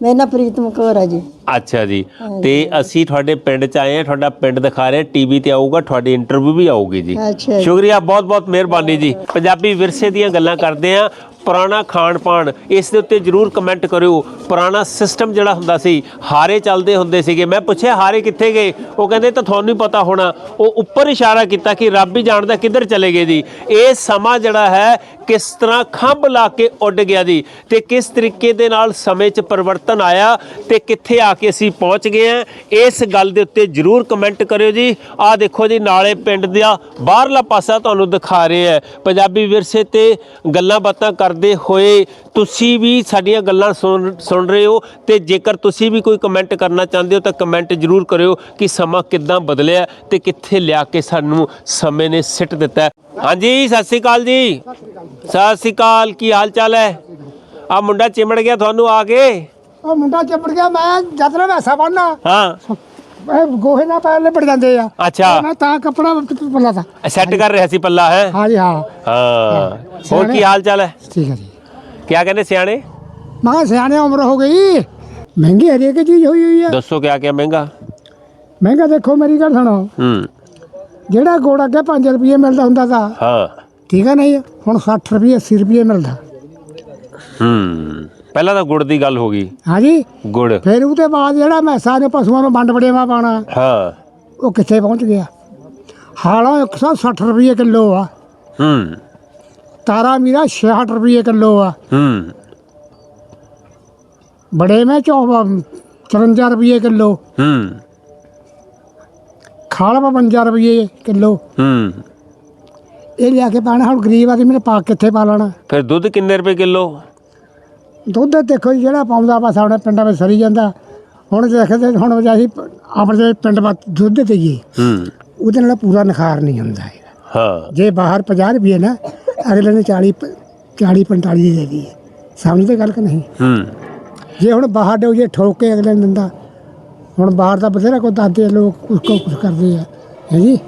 ਮੇਰਾ ਨਾਂ ਪ੍ਰੀਤਮ ਕੌਰ ਹੈ ਜੀ। ਅੱਛਾ ਜੀ। ਤੇ ਅਸੀਂ ਤੁਹਾਡੇ ਪਿੰਡ ਚ ਆਏ ਹਾਂ ਤੁਹਾਡਾ ਪਿੰਡ ਦਿਖਾ ਰਹੇ ਟੀਵੀ ਤੇ ਆਊਗਾ ਤੁਹਾਡੀ ਇੰਟਰਵਿਊ ਵੀ ਆਊਗੀ ਜੀ। ਅੱਛਾ ਜੀ। ਸ਼ੁਕਰੀਆ ਬਹੁਤ ਬਹੁਤ ਮਿਹਰਬਾਨੀ ਜੀ। ਪੰਜਾਬੀ ਵਿਰਸੇ ਦੀਆਂ ਗੱਲਾਂ ਕਰਦੇ ਆ ਪੁਰਾਣਾ ਖਾਣ ਪਾਣ ਇਸ ਦੇ ਉੱਤੇ ਜਰੂਰ ਕਮੈਂਟ ਕਰਿਓ। ਪੁਰਾਣਾ ਸਿਸਟਮ ਜਿਹੜਾ ਹੁੰਦਾ ਸੀ ਹਾਰੇ ਚੱਲਦੇ ਹੁੰਦੇ ਸੀਗੇ। ਮੈਂ ਪੁੱਛਿਆ ਹਾਰੇ ਕਿੱਥੇ ਗਏ? ਉਹ ਕਹਿੰਦੇ ਤਾਂ ਤੁਹਾਨੂੰ ਹੀ ਪਤਾ ਹੋਣਾ। ਉਹ ਉੱਪਰ ਇਸ਼ਾਰਾ ਕੀਤਾ ਕਿ ਰੱਬ ਹੀ ਜਾਣਦਾ ਕਿੱਧਰ ਚਲੇ ਗਏ ਜੀ। ਇਹ ਸਮਾਂ ਜਿਹੜਾ ਹੈ ਕਿਸ ਤਰ੍ਹਾਂ ਖੰਭ ਲਾ ਕੇ ਉੱਡ ਗਿਆ ਜੀ ਤੇ ਕਿਸ ਤਰੀਕੇ ਦੇ ਨਾਲ ਸਮੇਂ 'ਚ ਪਰਿਵਰਤਨ ਆਇਆ ਤੇ ਕਿੱਥੇ ਆ ਕੇ ਅਸੀਂ ਪਹੁੰਚ ਗਏ ਹਾਂ, ਇਸ ਗੱਲ ਦੇ ਉੱਤੇ ਜਰੂਰ ਕਮੈਂਟ ਕਰਿਓ ਜੀ। ਆਹ ਦੇਖੋ ਜੀ, ਨਾਲੇ ਪਿੰਡ ਦਾ ਬਾਹਰਲਾ ਪਾਸਾ ਤੁਹਾਨੂੰ ਦਿਖਾ ਰਹੇ ਹੈ। ਪੰਜਾਬੀ ਵਿਰਸੇ ਤੇ ਗੱਲਾਂ ਬਾਤਾਂ ਕਰਦੇ ਹੋਏ ਤੁਸੀਂ ਵੀ ਸਾਡੀਆਂ ਗੱਲਾਂ ਸੁਣ ਸੁਣ ਰਹੇ ਹੋ ਤੇ ਜੇਕਰ ਤੁਸੀਂ ਵੀ ਕੋਈ ਕਮੈਂਟ ਕਰਨਾ ਚਾਹੁੰਦੇ ਹੋ ਤਾਂ ਕਮੈਂਟ ਜਰੂਰ ਕਰਿਓ ਕਿ ਸਮਾਂ ਕਿੱਦਾਂ ਬਦਲਿਆ ਤੇ ਕਿੱਥੇ ਲਿਆ ਕੇ ਸਾਨੂੰ ਸਮੇਂ ਨੇ ਸਿੱਟ ਦਿੱਤਾ ਹਾਂਜੀ, ਸਤਿ ਸ੍ਰੀ ਅਕਾਲ ਜੀ। ਸਤਿ ਸ੍ਰੀ ਅਕਾਲ ਕੀ ਹਾਲ ਚਾਲ ਹੈ? ਆ ਮੁੰਡਾ ਚਿਮੜ ਗਿਆ ਤੁਹਾਨੂੰ ਆ ਕੇ? ਉਹ ਮੁੰਡਾ ਚੱਪੜ ਗਿਆ ਮੈਂ ਜਦ ਨਾ ਮੈਸਾ ਬਣਨਾ ਹਾਂ। ਗੋਹੇ ਨਾਲ ਪੈਰ ਲਿਪੜ ਜਾਂਦੇ ਆ। ਅੱਛਾ। ਮੈਂ ਤਾਂ ਕੱਪੜਾ ਪੱਲਾ ਤਾ ਸੈੱਟ ਕਰ ਰਿਹਾ ਸੀ ਪੱਲਾ ਹੈ? ਹਾਂ। ਜੀ ਹਾਂ। ਹਾਂ। ਹੋਰ ਕੀ ਹਾਲ ਚਾਲ ਹੈ? ਠੀਕ ਹੈ ਜੀ। ਕੀ ਕਹਿੰਦੇ ਸਿਆਣੇ? ਮੈਂ ਸਿਆਣੇ ਉਮਰ ਹੋ ਗਈ। ਮਹਿੰਗੀ ਹਰੇਕ ਚੀਜ਼ ਹੋਈ ਹੋਈ ਹੈ। ਦੱਸੋ ਕਿਆ ਕਿਆ ਮਹਿੰਗਾ? ਮਹਿੰਗਾ ਦੇਖੋ ਮੇਰੀ ਗੱਲ ਸੁਣੋ। ਹੂੰ। ਜਿਹੜਾ ਗੁੜ ਅੱਗੇ 5 ਰੁਪਏ ਮਿਲਦਾ ਹੁੰਦਾ ਤਾਂ। ਹਾਂ। ਠੀਕ ਹੈ ਨਹੀਂ? ਹੁਣ 60 ਰੁਪਏ 80 ਰੁਪਏ ਮਿਲਦਾ। ਹੂੰ। ਪਹਿਲਾਂ ਤਾਂ ਗੁੜ ਦੀ ਗੱਲ ਹੋ ਗਈ। ਹਾਂਜੀ? ਗੁੜ। ਫਿਰ ਉਹਦੇ ਬਾਅਦ ਜਿਹੜਾ ਮੈਸਾਂ ਨੇ ਪਸ਼ੂਆਂ ਨੂੰ ਵੰਡ ਵੜੇਵਾ ਪਾਣਾ ਹਾਂ। ਉਹ ਕਿੱਥੇ ਪਹੁੰਚ ਗਿਆ? ਹਾਲਾਂ 160 ਰੁਪਏ ਕਿਲੋ ਆ। ਹੂੰ। ਤਾਰਾ ਮੀਰਾ 66 ਰੁਪਏ ਕਿਲੋ ਆ। ਹੂੰ। ਬੜੇ ਮੈਂ 54 ਰੁਪਏ ਕਿਲੋ। ਹੂੰ। ਖਾਲ 52 ਰੁਪਏ ਕਿਲੋ। ਹੂੰ। ਇਹ ਲਿਆ ਕੇ ਪਾਣਾ ਹੁਣ ਗਰੀਬ ਆਦਮੀ ਨੇ ਪਾ ਕਿੱਥੇ ਪਾ ਲੈਣਾ? ਫਿਰ ਦੁੱਧ ਕਿੰਨੇ ਰੁਪਏ ਕਿਲੋ? ਦੁੱਧ ਦੇਖੋ ਜੀ ਜਿਹੜਾ ਪਾਉਂਦਾ ਬਸ ਆਪਣੇ ਪਿੰਡਾਂ ਵਿੱਚ ਸਰੀ ਜਾਂਦਾ। ਹੁਣ ਦੇਖਦੇ ਹੁਣ ਅਸੀਂ ਆਪਣੇ ਪਿੰਡ ਵਿੱਚ ਦੁੱਧ ਦੇਈਏ। ਹੂੰ। ਉਹਦੇ ਨਾਲ ਪੂਰਾ ਨਿਖਾਰ ਨਹੀਂ ਹੁੰਦਾ ਹਾਂ। ਜੇ ਬਾਹਰ 50 ਰੁਪਏ ਨਾ ਅਗਲੇ ਨੇ 40 ਪ- 40 45 ਦੀ ਦੇ ਦੀ ਹੈ ਸਮਝਦੇ ਗੱਲ ਕਿ ਨਹੀਂ? ਹੂੰ। ਜੇ ਹੁਣ ਬਾਹਰ ਦੇ ਜੇ ਠੋਕ ਕੇ ਅਗਲੇ ਨੂੰ ਦਿੰਦਾ ਹੁਣ ਬਾਹਰ ਦਾ ਬਥੇਰਾ ਕੋ ਦੱਸਦੇ ਲੋਕ ਕੁਝ ਕੋ ਕੁਝ ਕਰਦੇ ਆ। ਹੈ ਜੀ?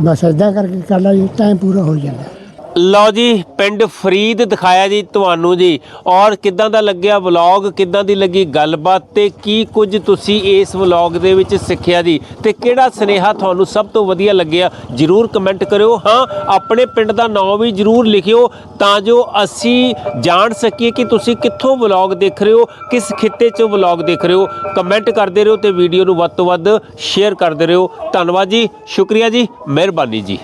ਬਸ ਏਦਾਂ ਕਰਕੇ ਕਰ ਲਾ ਜੀ ਟਾਈਮ ਪੂਰਾ ਹੋ ਜਾਂਦਾ। ਲਓ ਜੀ, ਪਿੰਡ ਫਰੀਦ ਦਿਖਾਇਆ ਜੀ ਤੁਹਾਨੂੰ ਜੀ। ਔਰ ਕਿੱਦਾਂ ਦਾ ਲੱਗਿਆ ਵਲੌਗ, ਕਿੱਦਾਂ ਦੀ ਲੱਗੀ ਗੱਲਬਾਤ ਤੇ ਕੀ ਕੁਝ ਤੁਸੀਂ ਇਸ ਵਲੌਗ ਦੇ ਵਿੱਚ ਸਿੱਖਿਆ ਜੀ? ਤੇ ਕਿਹੜਾ ਸਨੇਹਾ ਤੁਹਾਨੂੰ ਸਭ ਤੋਂ ਵਧੀਆ ਲੱਗਿਆ ਜਰੂਰ ਕਮੈਂਟ ਕਰਿਓ। ਹਾਂ, ਆਪਣੇ ਪਿੰਡ ਦਾ ਨਾਮ ਵੀ ਜਰੂਰ ਲਿਖਿਓ ਤਾਂ ਜੋ ਅਸੀਂ ਜਾਣ ਸਕੀਏ ਕਿ ਤੁਸੀਂ ਕਿੱਥੋਂ ਵਲੌਗ ਦੇਖ ਰਹੇ ਹੋ, ਕਿਸ ਖਿੱਤੇ 'ਚੋਂ ਵਲੌਗ ਦੇਖ ਰਹੇ ਹੋ। ਕਮੈਂਟ ਕਰਦੇ ਰਹੋ ਤੇ ਵੀਡੀਓ ਨੂੰ ਵੱਧ ਤੋਂ ਵੱਧ ਸ਼ੇਅਰ ਕਰਦੇ ਰਹੋ। ਧੰਨਵਾਦ ਜੀ, ਸ਼ੁਕਰੀਆ ਜੀ, ਮਿਹਰਬਾਨੀ ਜੀ।